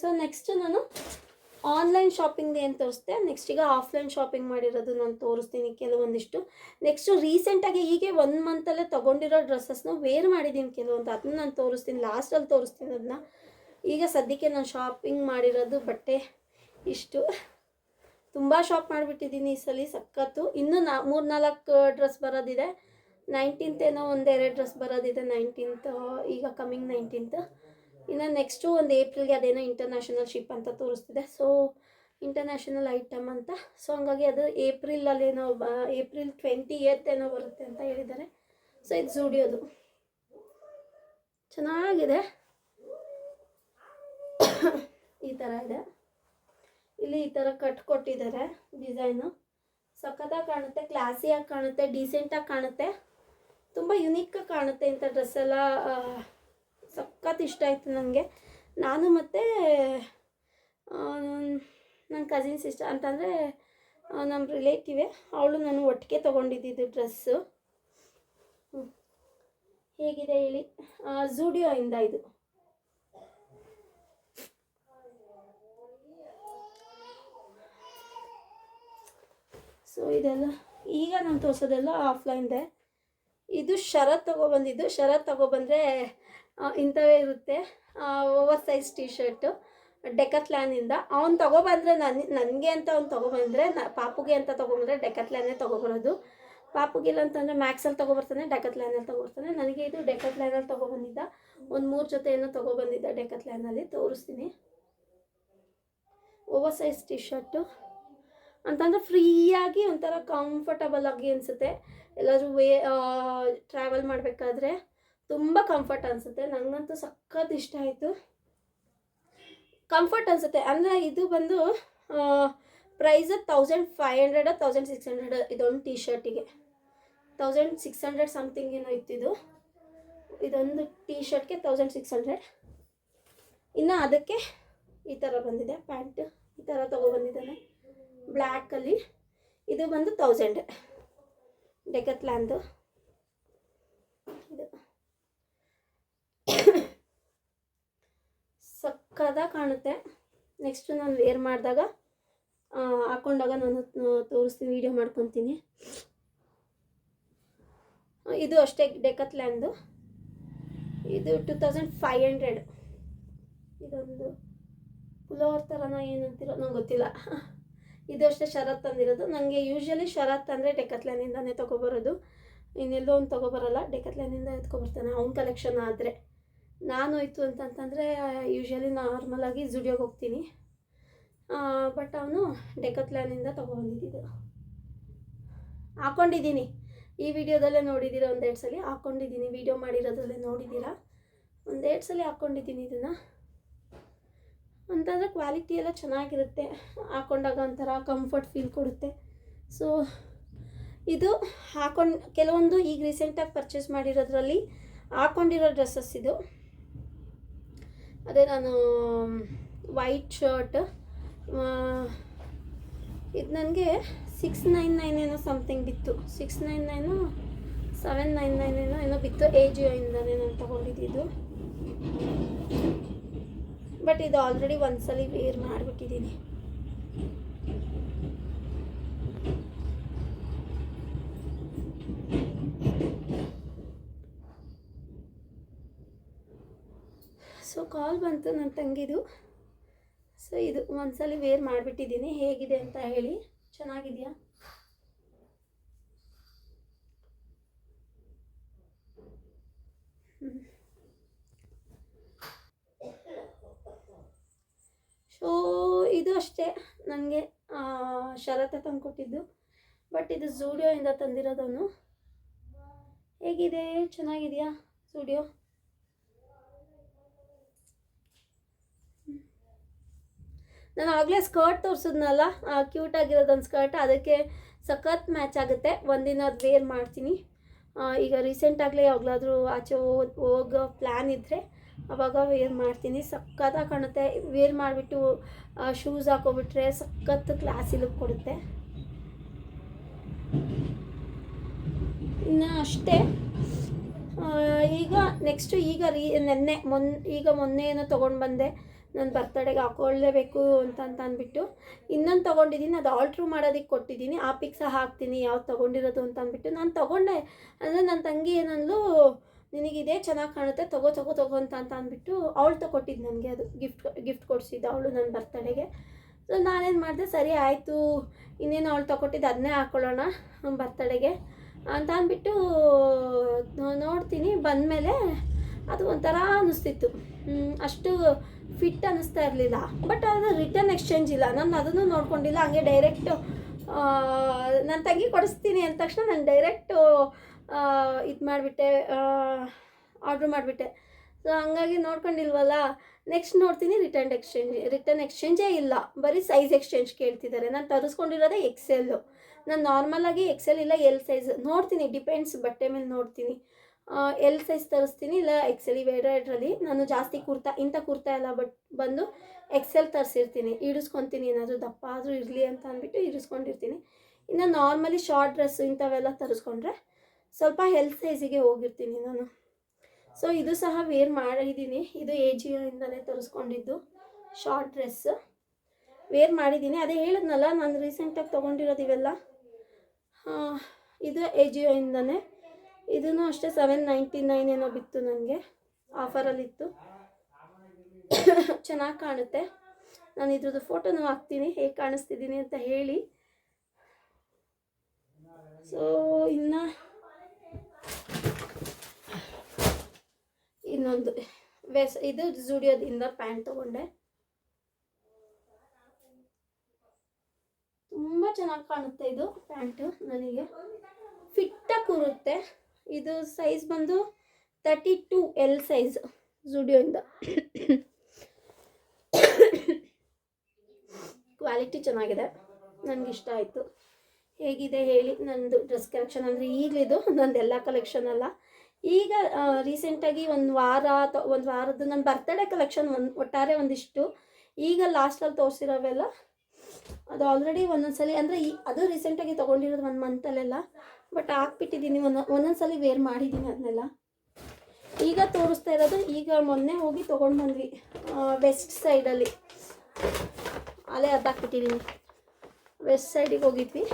ಸೊ ನೆಕ್ಸ್ಟ್ ನಾನು ಆನ್ಲೈನ್ ಶಾಪಿಂಗ್ ಏನು ತೋರಿಸ್ತೆ ನೆಕ್ಸ್ಟ್ ಈಗ ಆಫ್ಲೈನ್ ಶಾಪಿಂಗ್ ಮಾಡಿರೋದು ನಾನು ತೋರಿಸ್ತೀನಿ ಕೆಲವೊಂದಿಷ್ಟು. ನೆಕ್ಸ್ಟು ರೀಸೆಂಟಾಗಿ ಹೀಗೆ ಒನ್ ಮಂತಲ್ಲೇ ತೊಗೊಂಡಿರೋ ಡ್ರೆಸ್ಸಸ್ನ ವೇರ್ ಮಾಡಿದ್ದೀನಿ ಕೆಲವೊಂದು. ಅದನ್ನ ನಾನು ತೋರಿಸ್ತೀನಿ. ಲಾಸ್ಟಲ್ಲಿ ತೋರಿಸ್ತೀನಿ ಅದನ್ನ ಈಗ ಸದ್ಯಕ್ಕೆ ನಾನು ಶಾಪಿಂಗ್ ಮಾಡಿರೋದು ಬಟ್ಟೆ ಇಷ್ಟು. ತುಂಬ ಶಾಪ್ ಮಾಡಿಬಿಟ್ಟಿದ್ದೀನಿ ಈ ಸಲ ಸಖತ್ತು. ಇನ್ನೂ ನಾ ಮೂರು ನಾಲ್ಕು ಡ್ರೆಸ್ ಬರೋದಿದೆ. ನೈನ್ಟೀನ್ತ್ ಏನೋ ಎರಡು ಡ್ರೆಸ್ ಬರೋದಿದೆ ನೈನ್ಟೀನ್ತ್ ಈಗ ಕಮ್ಮಿಂಗ್ ನೈನ್ಟೀನ್ತ್ ಇನ್ನು ನೆಕ್ಸ್ಟು ಒಂದು ಏಪ್ರಿಲ್ಗೆ ಅದೇನೋ ಇಂಟರ್ನ್ಯಾಷನಲ್ ಶಿಪ್ ಅಂತ ತೋರಿಸ್ತಿದೆ. ಸೊ ಇಂಟರ್ನ್ಯಾಷನಲ್ ಐಟಮ್ ಅಂತ. ಸೊ ಹಂಗಾಗಿ ಅದು ಏಪ್ರಿಲಲ್ಲೇನೋ ಬ ಏಪ್ರಿಲ್ ಟ್ವೆಂಟಿ ಏತ್ ಏನೋ ಬರುತ್ತೆ ಅಂತ ಹೇಳಿದ್ದಾರೆ. ಸೊ ಇದು ಜೂಡಿಯೋದು ಚೆನ್ನಾಗಿದೆ. ಈ ಥರ ಇದೆ. ಇಲ್ಲಿ ಈ ಥರ ಕಟ್ ಕೊಟ್ಟಿದ್ದಾರೆ ಡಿಸೈನು ಸಖತ್ತಾಗಿ ಕಾಣುತ್ತೆ ಕ್ಲಾಸಿಯಾಗಿ ಕಾಣುತ್ತೆ ಡೀಸೆಂಟಾಗಿ ಕಾಣುತ್ತೆ. ತುಂಬ ಯುನೀಕಾಗಿ ಕಾಣುತ್ತೆ ಇಂಥ ಡ್ರೆಸ್ ಎಲ್ಲ. ಆ, ಸಖತ್ ಇಷ್ಟ ಆಯಿತು ನನಗೆ ನಾನು ಮತ್ತು ನನ್ನ ಕಸಿನ್ ಸಿಸ್ಟರ್ ಅಂತಂದರೆ ನಮ್ಮ ರಿಲೇಟಿವೆ ಅವಳು ನಾನು ಒಟ್ಟಿಗೆ ತೊಗೊಂಡಿದ್ದಿದ್ದು ಡ್ರೆಸ್ಸು ಹೇಗಿದೆ ಹೇಳಿ? ಝೂಡಿಯೋಯಿಂದ ಇಂದ. ಸೊ ಇದೆಲ್ಲ ಈಗ ನಾನು ತೋರಿಸೋದೆಲ್ಲ ಆಫ್ಲೈನ್ದೆ ಇದು ಶರತ್ ತೊಗೊಬಂದಿದ್ದು ಶರತ್ ತೊಗೊಬಂದರೆ ಇಂಥವೇ ಇರುತ್ತೆ. ಓವರ್ ಸೈಜ್ ಟಿ ಶರ್ಟು ಡೆಕತ್ಲ್ಯಾನಿಂದ ಅವ್ನು ತೊಗೊಬಂದರೆ ನನ್ನ ನನಗೆ ಅಂತ ಅವ್ನು ತೊಗೊಬಂದರೆ ನ, ಪಾಪುಗೆ ಅಂತ ತೊಗೊಬಂದರೆ ಡೆಕತ್ಲ್ಯಾನೇ ತೊಗೊಬರೋದು ಪಾಪುಗಿಲ್ಲ ಅಂತಂದರೆ ಮ್ಯಾಕ್ಸಲ್ಲಿ ತೊಗೊಬರ್ತಾನೆ ಡೆಕತ್ಲ್ಯಾನಲ್ಲಿ ತೊಗೊಬರ್ತಾನೆ ನನಗೆ ಇದು ಡೆಕತ್ಲ್ಯಾನಲ್ಲಿ ತೊಗೊಬಂದಿದ್ದ ಒಂದು ಮೂರು ಜೊತೆ ಏನೋ ತೊಗೊಬಂದಿದ್ದ ಡೆಕತ್ಲ್ಯಾನಲ್ಲಿ ತೋರಿಸ್ತೀನಿ. ಓವರ್ ಸೈಜ್ ಟಿ ಶರ್ಟು ಅಂತಂದರೆ ಫ್ರೀಯಾಗಿ ಒಂಥರ ಕಂಫರ್ಟಬಲ್ ಆಗಿ ಅನಿಸುತ್ತೆ. ಎಲ್ಲಾದರೂ ವೇ ಟ್ರಾವೆಲ್ ಮಾಡಬೇಕಾದ್ರೆ ತುಂಬ ಕಂಫರ್ಟ್ ಅನಿಸುತ್ತೆ. ನನಗಂತೂ ಸಖತ್ ಇಷ್ಟ ಆಯಿತು. ಕಂಫರ್ಟ್ ಅನಿಸುತ್ತೆ. ಅಂದರೆ ಇದು ಬಂದು price thousand five hundred thousand six hundred ಇದೊಂದು ಟಿ ಶರ್ಟಿಗೆ ತೌಸಂಡ್ ಸಿಕ್ಸ್ ಹಂಡ್ರೆಡ್ ಸಮಥಿಂಗ್ ಏನೋ ಇತ್ತಿದು. ಇದೊಂದು ಟಿ ಶರ್ಟ್ಗೆ ತೌಸಂಡ್ ಸಿಕ್ಸ್ ಹಂಡ್ರೆಡ್ ಇನ್ನು ಅದಕ್ಕೆ ಈ ಥರ ಬಂದಿದೆ. ಪ್ಯಾಂಟ್ ಈ ಥರ ತೊಗೊಬಂದಿದ್ದಾನೆ ಬ್ಲ್ಯಾಕಲ್ಲಿ ಇದು ಬಂದು ತೌಸಂಡ್ ಡೆಕತ್ಲ್ಯಾಂದು ಇದು. ಸಕ್ಕದಾಗ ಕಾಣುತ್ತೆ. ನೆಕ್ಸ್ಟ್ ನಾನು ವೇರ್ ಮಾಡಿದಾಗ ಹಾಕೊಂಡಾಗ ನಾನು ತೋರಿಸ್ತೀನಿ ವೀಡಿಯೋ ಮಾಡ್ಕೊತೀನಿ. ಇದು ಅಷ್ಟೇ ಡೆಕತ್ಲ್ಯಾಂದು ಇದು ಟು ತೌಸಂಡ್ ಫೈವ್ ಹಂಡ್ರೆಡ್ ಇದೊಂದು ಪುಲೋವರ್ ಥರನ ಏನಂತೀರೋ ನಂಗೆ ಗೊತ್ತಿಲ್ಲ. ಇದು ಅಷ್ಟೇ ಶರತ್ ತಂದಿರೋದು. ನನಗೆ ಯೂಶ್ವಲಿ ಶರತ್ ಅಂದರೆ ಡೆಕತ್ಲೈನಿಂದನೇ ತೊಗೊಬರೋದು. ಇನ್ನೆಲ್ಲೋ ಒಂದು ತೊಗೊಬರಲ್ಲ ಡೆಕತ್ಲೈನಿಂದ ಎತ್ಕೊಬರ್ತಾನೆ. ಅವ್ನ ಕಲೆಕ್ಷನ್ ಆದರೆ. ನಾನು ಇತ್ತು ಅಂತಂತಂದರೆ ಯೂಶ್ವಲಿ ನಾರ್ಮಲಾಗಿ ಜುಡಿಯೋಗೆ ಹೋಗ್ತೀನಿ. ಬಟ್ ಅವನು ಡೆಕತ್ಲೈನಿಂದ ತೊಗೊಬಂದಿದ್ದು. ಹಾಕ್ಕೊಂಡಿದ್ದೀನಿ ಈ ವಿಡಿಯೋದಲ್ಲೇ ನೋಡಿದ್ದೀರಾ ಒಂದೆರಡು ಸಲ? ಹಾಕ್ಕೊಂಡಿದ್ದೀನಿ ವಿಡಿಯೋ ಮಾಡಿರೋದ್ರಲ್ಲೇ ನೋಡಿದ್ದೀರಾ? ಒಂದೆರಡು ಸಲ ಹಾಕ್ಕೊಂಡಿದ್ದೀನಿ ಇದನ್ನು. ಅಂತಂದರೆ ಕ್ವಾಲಿಟಿ ಎಲ್ಲ ಚೆನ್ನಾಗಿರುತ್ತೆ. ಹಾಕೊಂಡಾಗ ಒಂಥರ ಕಂಫರ್ಟ್ ಫೀಲ್ ಕೊಡುತ್ತೆ. ಸೊ ಇದು ಹಾಕೊಂಡು, ಕೆಲವೊಂದು ಈಗ ರೀಸೆಂಟಾಗಿ ಪರ್ಚೇಸ್ ಮಾಡಿರೋದ್ರಲ್ಲಿ ಹಾಕೊಂಡಿರೋ ಡ್ರೆಸ್ಸಸ್ ಇದು. ಅದೇ ನಾನು ವೈಟ್ ಶರ್ಟ್ ಇದು ನನಗೆ ಸಿಕ್ಸ್ ನೈನ್ ನೈನ್ ಏನೋ ಸಮಥಿಂಗ್ ಬಿತ್ತು. Six nine nine seven nine nine ಏನೋ ಏನೋ ಬಿತ್ತು ಎ ಜಿಯೋಯಿಂದನೇ ನಾನು ತೊಗೊಂಡಿದ್ದು ಬಟ್ ಇದು ಆಲ್ರೆಡಿ ಒಂದ್ಸಲ ವೇರ್ ಮಾಡಿಬಿಟ್ಟಿದ್ದೀನಿ ಸೊ ಕಾಲ್ ಬಂತು ನನ್ನ ತಂಗಿದು. ಸೊ ಇದು ಒಂದ್ಸಲ ವೇರ್ ಮಾಡಿಬಿಟ್ಟಿದ್ದೀನಿ ಹೇಗಿದೆ ಅಂತ ಹೇಳಿ. ಚೆನ್ನಾಗಿದೆಯಾ? ಸೊ ಇದು ಅಷ್ಟೇ. ನನಗೆ ಶರತ ತಂದುಕೊಟ್ಟಿದ್ದು. ಬಟ್ ಇದು ಝೂಡಿಯೋಯಿಂದ ತಂದಿರೋದವನು. ಹೇಗಿದೆ? ಚೆನ್ನಾಗಿದೆಯಾ ಝೂಡಿಯೋ ನಾನು ಆಗಲೇ ಸ್ಕರ್ಟ್ ತೋರಿಸಿದ್ನಲ್ಲ ಕ್ಯೂಟ್ ಆಗಿರೋದೊಂದು ಸ್ಕರ್ಟ್ ಅದಕ್ಕೆ ಸಖತ್ ಮ್ಯಾಚ್ ಆಗುತ್ತೆ. ಒಂದಿನ ಅದು ವೇರ್ ಮಾಡ್ತೀನಿ. ಈಗ ರೀಸೆಂಟಾಗಲೇ ಯಾವಾಗಲಾದರೂ ಆಚೆ ಹೋಗೋ ಪ್ಲ್ಯಾನ್ ಇದ್ದರೆ ಅವಾಗ ವೇರ್ ಮಾಡ್ತೀನಿ. ಸಖತ್ತಾಗಿ ಕಾಣುತ್ತೆ. ವೇರ್ ಮಾಡಿಬಿಟ್ಟು ಶೂಸ್ ಹಾಕೋಬಿಟ್ರೆ ಸಖತ್ ಕ್ಲಾಸಿ ಲುಕ್ ಕೊಡುತ್ತೆ. ಇನ್ನು ಅಷ್ಟೇ. ಈಗ ನೆಕ್ಸ್ಟು ಈಗ ರೀ ನೆನ್ನೆ, ಮೊನ್, ಈಗ ಮೊನ್ನೆ ಏನೋ ತೊಗೊಂಡು ಬಂದೆ. ನನ್ನ ಬರ್ತಡೇಗೆ ಹಾಕೊಳ್ಳೇಬೇಕು ಅಂತ ಅಂತ ಅಂದ್ಬಿಟ್ಟು. ಇನ್ನೊಂದು ತೊಗೊಂಡಿದ್ದೀನಿ ಅದು ಆಲ್ಟ್ರು ಮಾಡೋದಕ್ಕೆ ಕೊಟ್ಟಿದ್ದೀನಿ ಆ ಪಿಕ್ ಸಹ ಹಾಕ್ತೀನಿ. ಯಾವ್ದು ತೊಗೊಂಡಿರೋದು ಅಂತ ಅಂದ್ಬಿಟ್ಟು. ನಾನು ತೊಗೊಂಡೆ. ಅಂದರೆ ನನ್ನ ತಂಗಿ ಏನಂದ್ಲು ನಿನಗೆ ಇದೇ ಚೆನ್ನಾಗಿ ಕಾಣುತ್ತೆ, ತಗೋ ತಗೋ ತಗೋ ಅಂತ ಅಂತ ಅಂದ್ಬಿಟ್ಟು ಅವಳು ತಗೊಟ್ಟಿದ್ದು ನನಗೆ ಅದು ಗಿಫ್ಟ್ ಗಿಫ್ಟ್ ಕೊಡಿಸಿದ್ದು ಅವಳು ನನ್ನ ಬರ್ತಡೆಗೆ ಸೊ ನಾನೇನು ಮಾಡಿದೆ, ಸರಿ ಆಯಿತು, ಇನ್ನೇನು ಅವಳು ತಗೊಟ್ಟಿದ್ದು ಅದನ್ನೇ ಹಾಕ್ಕೊಳ್ಳೋಣ ಬರ್ತಡೆಗೆ ಅಂತ ಅಂದ್ಬಿಟ್ಟು ನೋಡ್ತೀನಿ, ಬಂದಮೇಲೆ ಅದು ಒಂಥರ ಅನ್ನಿಸ್ತಿತ್ತು. ಅಷ್ಟು ಫಿಟ್ ಅನ್ನಿಸ್ತಾ ಇರಲಿಲ್ಲ. ಬಟ್ ಅದು ರಿಟರ್ನ್ ಎಕ್ಸ್ಚೇಂಜ್ ಇಲ್ಲ, ನಾನು ಅದನ್ನು ನೋಡ್ಕೊಂಡಿಲ್ಲ, ಹಂಗೆ ಡೈರೆಕ್ಟು ನನ್ನ ತಂಗಿ ಕೊಡಿಸ್ತೀನಿ ಅಂದ ತಕ್ಷಣ ನಾನು ಡೈರೆಕ್ಟು ಇದು ಮಾಡಿಬಿಟ್ಟೆ ಆರ್ಡ್ರ್ ಮಾಡಿಬಿಟ್ಟೆ. ಸೊ ಹಂಗಾಗಿ ನೋಡ್ಕೊಂಡಿಲ್ವಲ್ಲ ನೆಕ್ಸ್ಟ್ ನೋಡ್ತೀನಿ ರಿಟರ್ನ್ ಎಕ್ಸ್ಚೇಂಜ್ ರಿಟರ್ನ್ ಎಕ್ಸ್ಚೇಂಜೇ ಇಲ್ಲ. ಬರೀ ಸೈಜ್ ಎಕ್ಸ್ಚೇಂಜ್ ಕೇಳ್ತಿದ್ದಾರೆ ನಾನು ತರಿಸ್ಕೊಂಡಿರೋದೇ ಎಕ್ಸೆಲ್ಲು ನಾನು ನಾರ್ಮಲಾಗಿ ಎಕ್ಸೆಲ್ ಇಲ್ಲ ಎಲ್ ಸೈಜ್ ನೋಡ್ತೀನಿ ಡಿಪೆಂಡ್ಸ್ ಬಟ್ಟೆ ಮೇಲೆ ನೋಡ್ತೀನಿ. ಎಲ್ ಸೈಜ್ ತರಿಸ್ತೀನಿ, ಇಲ್ಲ ಎಕ್ಸೆಲ್ ಇವೆರಡರಲ್ಲಿ ನಾನು ಜಾಸ್ತಿ ಕುರ್ತಾ, ಇಂಥ ಕುರ್ತಾ ಎಲ್ಲ ಬಟ್, ಬಂದು ಎಕ್ಸೆಲ್ ತರಿಸಿರ್ತೀನಿ. ಇಡಿಸ್ಕೊತೀನಿ, ಏನಾದರೂ ದಪ್ಪ ಆದರೂ ಇರಲಿ ಅಂತ ಅಂದ್ಬಿಟ್ಟು ಇಡಿಸ್ಕೊಂಡಿರ್ತೀನಿ. ಇನ್ನು ನಾರ್ಮಲಿ ಶಾರ್ಟ್ ಡ್ರೆಸ್ಸು ಇಂಥವೆಲ್ಲ ತರಿಸ್ಕೊಂಡ್ರೆ ಸ್ವಲ್ಪ ಹೆಲ್ತ್ ಸೈಜಿಗೆ ಹೋಗಿರ್ತೀನಿ ನಾನು. ಸೊ ಇದು ಸಹ ವೇರ್ ಮಾಡಿದ್ದೀನಿ. ಇದು ಎ ಜಿಯೋಯಿಂದಲೇ ತರಿಸ್ಕೊಂಡಿದ್ದು. ಶಾರ್ಟ್ ಡ್ರೆಸ್ ವೇರ್ ಮಾಡಿದ್ದೀನಿ. ಅದೇ ಹೇಳಿದ್ನಲ್ಲ ನಾನು ರೀಸೆಂಟಾಗಿ ತೊಗೊಂಡಿರೋದು ಇವೆಲ್ಲ. ಆ, ಇದು ಎ ಜಿಯೋಯಿಂದನೇ ಇದೂ ಅಷ್ಟೇ ಸೆವೆನ್ ನೈಂಟಿ ನೈನ್ ಏನೋ ಬಿತ್ತು ನನಗೆ. ಆಫರಲ್ಲಿತ್ತು ಚೆನ್ನಾಗಿ ಕಾಣುತ್ತೆ. ನಾನು ಇದ್ರದ್ದು ಫೋಟೋನೂ ಹಾಕ್ತೀನಿ. ಹೇಗೆ ಕಾಣಿಸ್ತಿದ್ದೀನಿ ಅಂತ ಹೇಳಿ. ಸೊ ಇನ್ನು ಇನ್ನೊಂದು, ವೆಸ್, ಇದು ಜುಡಿಯೋದಿಂದ ಪ್ಯಾಂಟ್ ತೊಗೊಂಡೆ. ತುಂಬ ಚೆನ್ನಾಗಿ ಕಾಣುತ್ತೆ ಇದು ಪ್ಯಾಂಟು ನನಗೆ. ಫಿಟ್ಟಾಗಿ ಕೂರುತ್ತೆ. ಇದು ಸೈಜ್ ಬಂದು ತರ್ಟಿ ಟು ಎಲ್ ಸೈಜ್ ಜುಡಿಯೋಯಿಂದ. ಕ್ವಾಲಿಟಿ ಚೆನ್ನಾಗಿದೆ. ನನಗೆ ಇಷ್ಟ ಆಯಿತು. ಹೇಗಿದೆ ಹೇಳಿ ನಂದು ಡ್ರೆಸ್ ಕಲೆಕ್ಷನ್ ಅಂದರೆ ಈಗಲಿದು ನಂದು ಎಲ್ಲ ಕಲೆಕ್ಷನ್ ಅಲ್ಲ. ಈಗ ರೀಸೆಂಟಾಗಿ ಒಂದು ವಾರ ಅಥವಾ ಒಂದು ವಾರದ್ದು ನನ್ನ ಬರ್ತಡೇ ಕಲೆಕ್ಷನ್ ಒಂದು, ಒಟ್ಟಾರೆ ಒಂದಿಷ್ಟು. ಈಗ ಲಾಸ್ಟಲ್ಲಿ ತೋರಿಸಿರೋವೆಲ್ಲ, ಅದು ಆಲ್ರೆಡಿ ಒಂದೊಂದ್ಸಲಿ ಅಂದರೆ ಈ, ಅದು ರೀಸೆಂಟಾಗಿ ತೊಗೊಂಡಿರೋದು ಒಂದು ಮಂತಲ್ಲೆಲ್ಲ ಬಟ್ ಹಾಕ್ಬಿಟ್ಟಿದ್ದೀನಿ ಒಂದೊಂದು ಒಂದೊಂದ್ಸಲಿ ವೇರ್ ಮಾಡಿದ್ದೀನಿ ಅದನ್ನೆಲ್ಲ ಈಗ ತೋರಿಸ್ತಾ ಇರೋದು, ಈಗ ಮೊನ್ನೆ ಹೋಗಿ ತೊಗೊಂಡು ಬಂದ್ವಿ ವೆಸ್ಟ್ ಸೈಡಲ್ಲಿ ಅಲ್ಲೇ. ಅರ್ಧಾಕ್ಬಿಟ್ಟಿದ್ದೀನಿ ವೆಸ್ಟ್ ಸೈಡಿಗೆ ಹೋಗಿದ್ವಿ.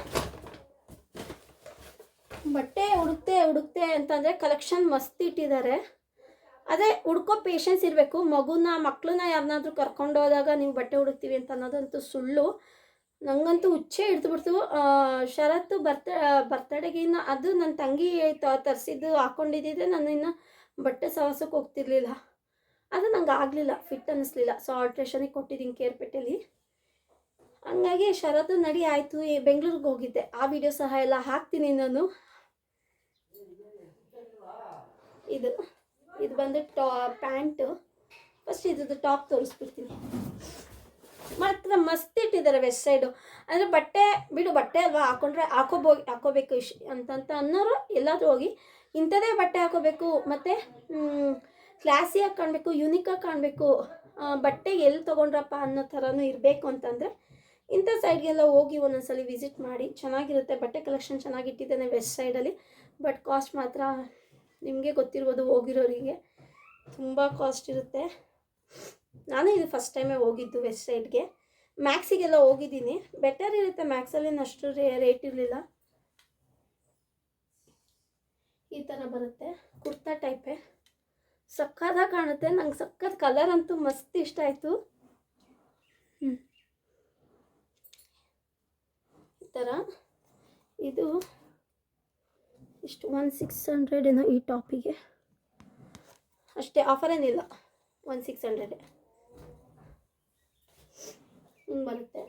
ಬಟ್ಟೆ ಹುಡುಕ್ತೆ ಹುಡುಕ್ತೆ ಅಂತಂದರೆ ಕಲೆಕ್ಷನ್ ಮಸ್ತ್ ಇಟ್ಟಿದ್ದಾರೆ ಅದೇ ಹುಡ್ಕೋ ಪೇಷನ್ಸ್ ಇರಬೇಕು. ಮಗುನ ಮಕ್ಕಳನ್ನ ಯಾರನ್ನಾದ್ರೂ ಕರ್ಕೊಂಡು ಹೋದಾಗ ನೀವು ಬಟ್ಟೆ ಹುಡುಕ್ತೀವಿ ಅಂತ ಅನ್ನೋದಂತೂ ಸುಳ್ಳು. ನನಗಂತೂ ಹುಚ್ಚೆ ಹಿಡಿದ್ಬಿಡ್ತು ಶರತ್ತು ಬರ್ತ ಬರ್ತಡೆಗಿನ್ನ ಅದು ನನ್ನ ತಂಗಿ ತರಿಸಿದ್ದು ಹಾಕ್ಕೊಂಡಿದ್ದಿದ್ರೆ ನಾನು ಇನ್ನು ಬಟ್ಟೆ ಸವಾಸಕ್ಕೆ ಹೋಗ್ತಿರ್ಲಿಲ್ಲ. ಅದು ನಂಗೆ ಆಗಲಿಲ್ಲ ಫಿಟ್ ಅನ್ನಿಸ್ಲಿಲ್ಲ. ಸೊ ಆಲ್ಟ್ರೇಷನಿಗೆ ಕೊಟ್ಟಿದ್ದೀನಿ ಕೇರ್ಪೇಟೆಲಿ ಹಂಗಾಗಿ ಶರತ್ತು ನಡಿ ಆಯಿತು. ಬೆಂಗಳೂರಿಗೆ ಹೋಗಿದ್ದೆ. ಆ ವಿಡಿಯೋ ಸಹ ಎಲ್ಲ ಹಾಕ್ತೀನಿ ನಾನು. ಇದು. ಇದು ಬಂದು ಟಾ, ಪ್ಯಾಂಟು. ಫಸ್ಟ್ ಇದ್ರದ್ದು ಟಾಪ್ ತೋರಿಸ್ಬಿಡ್ತೀನಿ. ಮಾತ್ರ ಮಸ್ತ್ ಇಟ್ಟಿದ್ದಾರೆ ವೆಸ್ಟ್ ಸೈಡು ಅಂದರೆ ಬಟ್ಟೆ, ಬಿಡು, ಬಟ್ಟೆ ಅಲ್ವಾ? ಹಾಕೊಂಡ್ರೆ ಹಾಕೋಬೋ, ಹಾಕೋಬೇಕು ಇಶ್, ಅಂತಂತ ಅನ್ನೋರು ಎಲ್ಲಾದರೂ ಹೋಗಿ ಇಂಥದೇ ಬಟ್ಟೆ ಹಾಕೋಬೇಕು. ಮತ್ತು ಕ್ಲಾಸಿಯಾಗಿ ಕಾಣಬೇಕು ಯುನಿಕಾಗಿ ಕಾಣಬೇಕು. ಬಟ್ಟೆ ಎಲ್ಲಿ ತೊಗೊಂಡ್ರಪ್ಪ ಅನ್ನೋ ಥರನೂ ಇರಬೇಕು ಅಂತಂದರೆ ಇಂಥ ಸೈಡ್ಗೆಲ್ಲ ಹೋಗಿ ಒಂದೊಂದ್ಸಲಿ ವಿಸಿಟ್ ಮಾಡಿ. ಚೆನ್ನಾಗಿರುತ್ತೆ. ಬಟ್ಟೆ ಕಲೆಕ್ಷನ್ ಚೆನ್ನಾಗಿ ಇಟ್ಟಿದ್ದಾನೆ ವೆಸ್ಟ್ ಸೈಡಲ್ಲಿ ಬಟ್ ಕಾಸ್ಟ್ ಮಾತ್ರ ನಿಮಗೆ ಗೊತ್ತಿರ್ಬೋದು ಹೋಗಿರೋರಿಗೆ. ತುಂಬ ಕಾಸ್ಟ್ ಇರುತ್ತೆ. ನಾನು ಇದು ಫಸ್ಟ್ ಟೈಮೇ ಹೋಗಿದ್ದು ವೆಸ್ಟ್ ಸೈಡ್ಗೆ ಮ್ಯಾಕ್ಸಿಗೆಲ್ಲ ಹೋಗಿದ್ದೀನಿ. ಬೆಟರ್ ಇರುತ್ತೆ ಮ್ಯಾಕ್ಸಲ್ಲಿ ಅಷ್ಟು ರೇಟ್ ಇರಲಿಲ್ಲ. ಈ ಥರ ಬರುತ್ತೆ. ಕುರ್ತಾ ಟೈಪೇ ಸಕ್ಕತ್ತಾಗಿ ಕಾಣುತ್ತೆ. ನಂಗೆ ಸಕ್ಕದ ಕಲರ್ ಅಂತೂ ಮಸ್ತ್ ಇಷ್ಟ ಆಯಿತು. ಈ ಥರ ಇದು ಇಷ್ಟು ಒನ್ ಸಿಕ್ಸ್ ಹಂಡ್ರೆಡ್ ಏನೋ ಈ ಟಾಪಿಗೆ ಅಷ್ಟೇ ಆಫರ್ ಏನಿಲ್ಲ. ಒನ್ ಸಿಕ್ಸ್ ಹಂಡ್ರೆಡ್ ಹಿಂಗೆ ಬರುತ್ತೆ.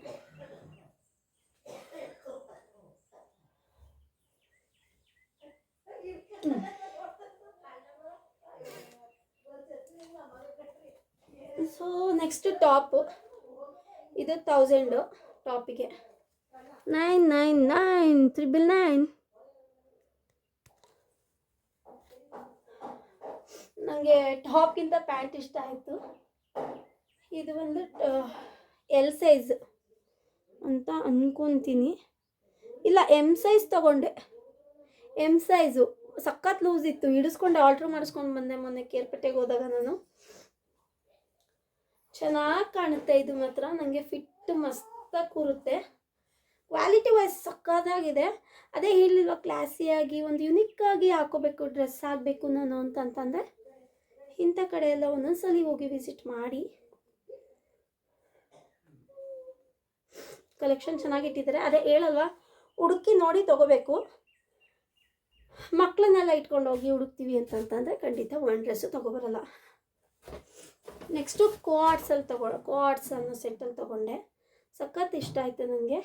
ಸೊ ನೆಕ್ಸ್ಟ್ ಟಾಪು ಇದು thousand ಟಾಪಿಗೆ nine nine nine triple nine ನನಗೆ ಟಾಪ್ಗಿಂತ ಪ್ಯಾಂಟ್ ಇಷ್ಟ ಆಯಿತು. ಇದು ಒಂದು ಎಲ್ ಸೈಜ್ ಅಂತ ಅಂದ್ಕೊತೀನಿ ಇಲ್ಲ ಎಂ ಸೈಜ್ ತಗೊಂಡೆ. ಎಂ ಸೈಜು ಸಖತ್ ಲೂಸ್ ಇತ್ತು. ಹಿಡಿಸ್ಕೊಂಡೆ ಆಲ್ಟ್ರ್ ಮಾಡಿಸ್ಕೊಂಡು ಬಂದೆ ಮೊನ್ನೆ ಕೇರ್ಪೇಟೆಗೆ ಹೋದಾಗ ನಾನು. ಚೆನ್ನಾಗಿ ಕಾಣುತ್ತೆ ಇದು ಮಾತ್ರ. ನನಗೆ ಫಿಟ್ ಮಸ್ತಾಗಿ ಕೂರುತ್ತೆ. ಕ್ವಾಲಿಟಿ ವೈಸ್ ಸಕ್ಕತ್ತಾಗಿದೆ ಅದೇ ಹೇಳಿಲ್ವ ಕ್ಲಾಸಿಯಾಗಿ ಒಂದು ಯುನಿಕ್ಕಾಗಿ ಹಾಕೋಬೇಕು ಡ್ರೆಸ್ ಆಗಬೇಕು ನಾನು ಅಂತಂತಂದರೆ ಇಂಥ ಕಡೆ ಎಲ್ಲ ಒಂದೊಂದ್ಸಲಿ ಹೋಗಿ ವಿಸಿಟ್ ಮಾಡಿ. ಕಲೆಕ್ಷನ್ ಚೆನ್ನಾಗಿಟ್ಟಿದ್ದಾರೆ ಅದೇ ಹೇಳಲ್ವಾ? ಹುಡುಕಿ ನೋಡಿ ತೊಗೋಬೇಕು. ಮಕ್ಕಳನ್ನೆಲ್ಲ ಇಟ್ಕೊಂಡು ಹೋಗಿ ಹುಡುಕ್ತೀವಿ ಅಂತಂತಂದರೆ ಖಂಡಿತ ಒನ್ ಡ್ರೆಸ್ಸು ತೊಗೊಬರಲ್ಲ. ನೆಕ್ಸ್ಟು ಕ್ವಾಡ್ಸಲ್ಲಿ ತಗೊ ಕ್ವಾಡ್ಸ್ ಅನ್ನೋ ಸೆಟ್ಟಲ್ಲಿ ತೊಗೊಂಡೆ. ಸಖತ್ ಇಷ್ಟ ಆಯಿತು ನನಗೆ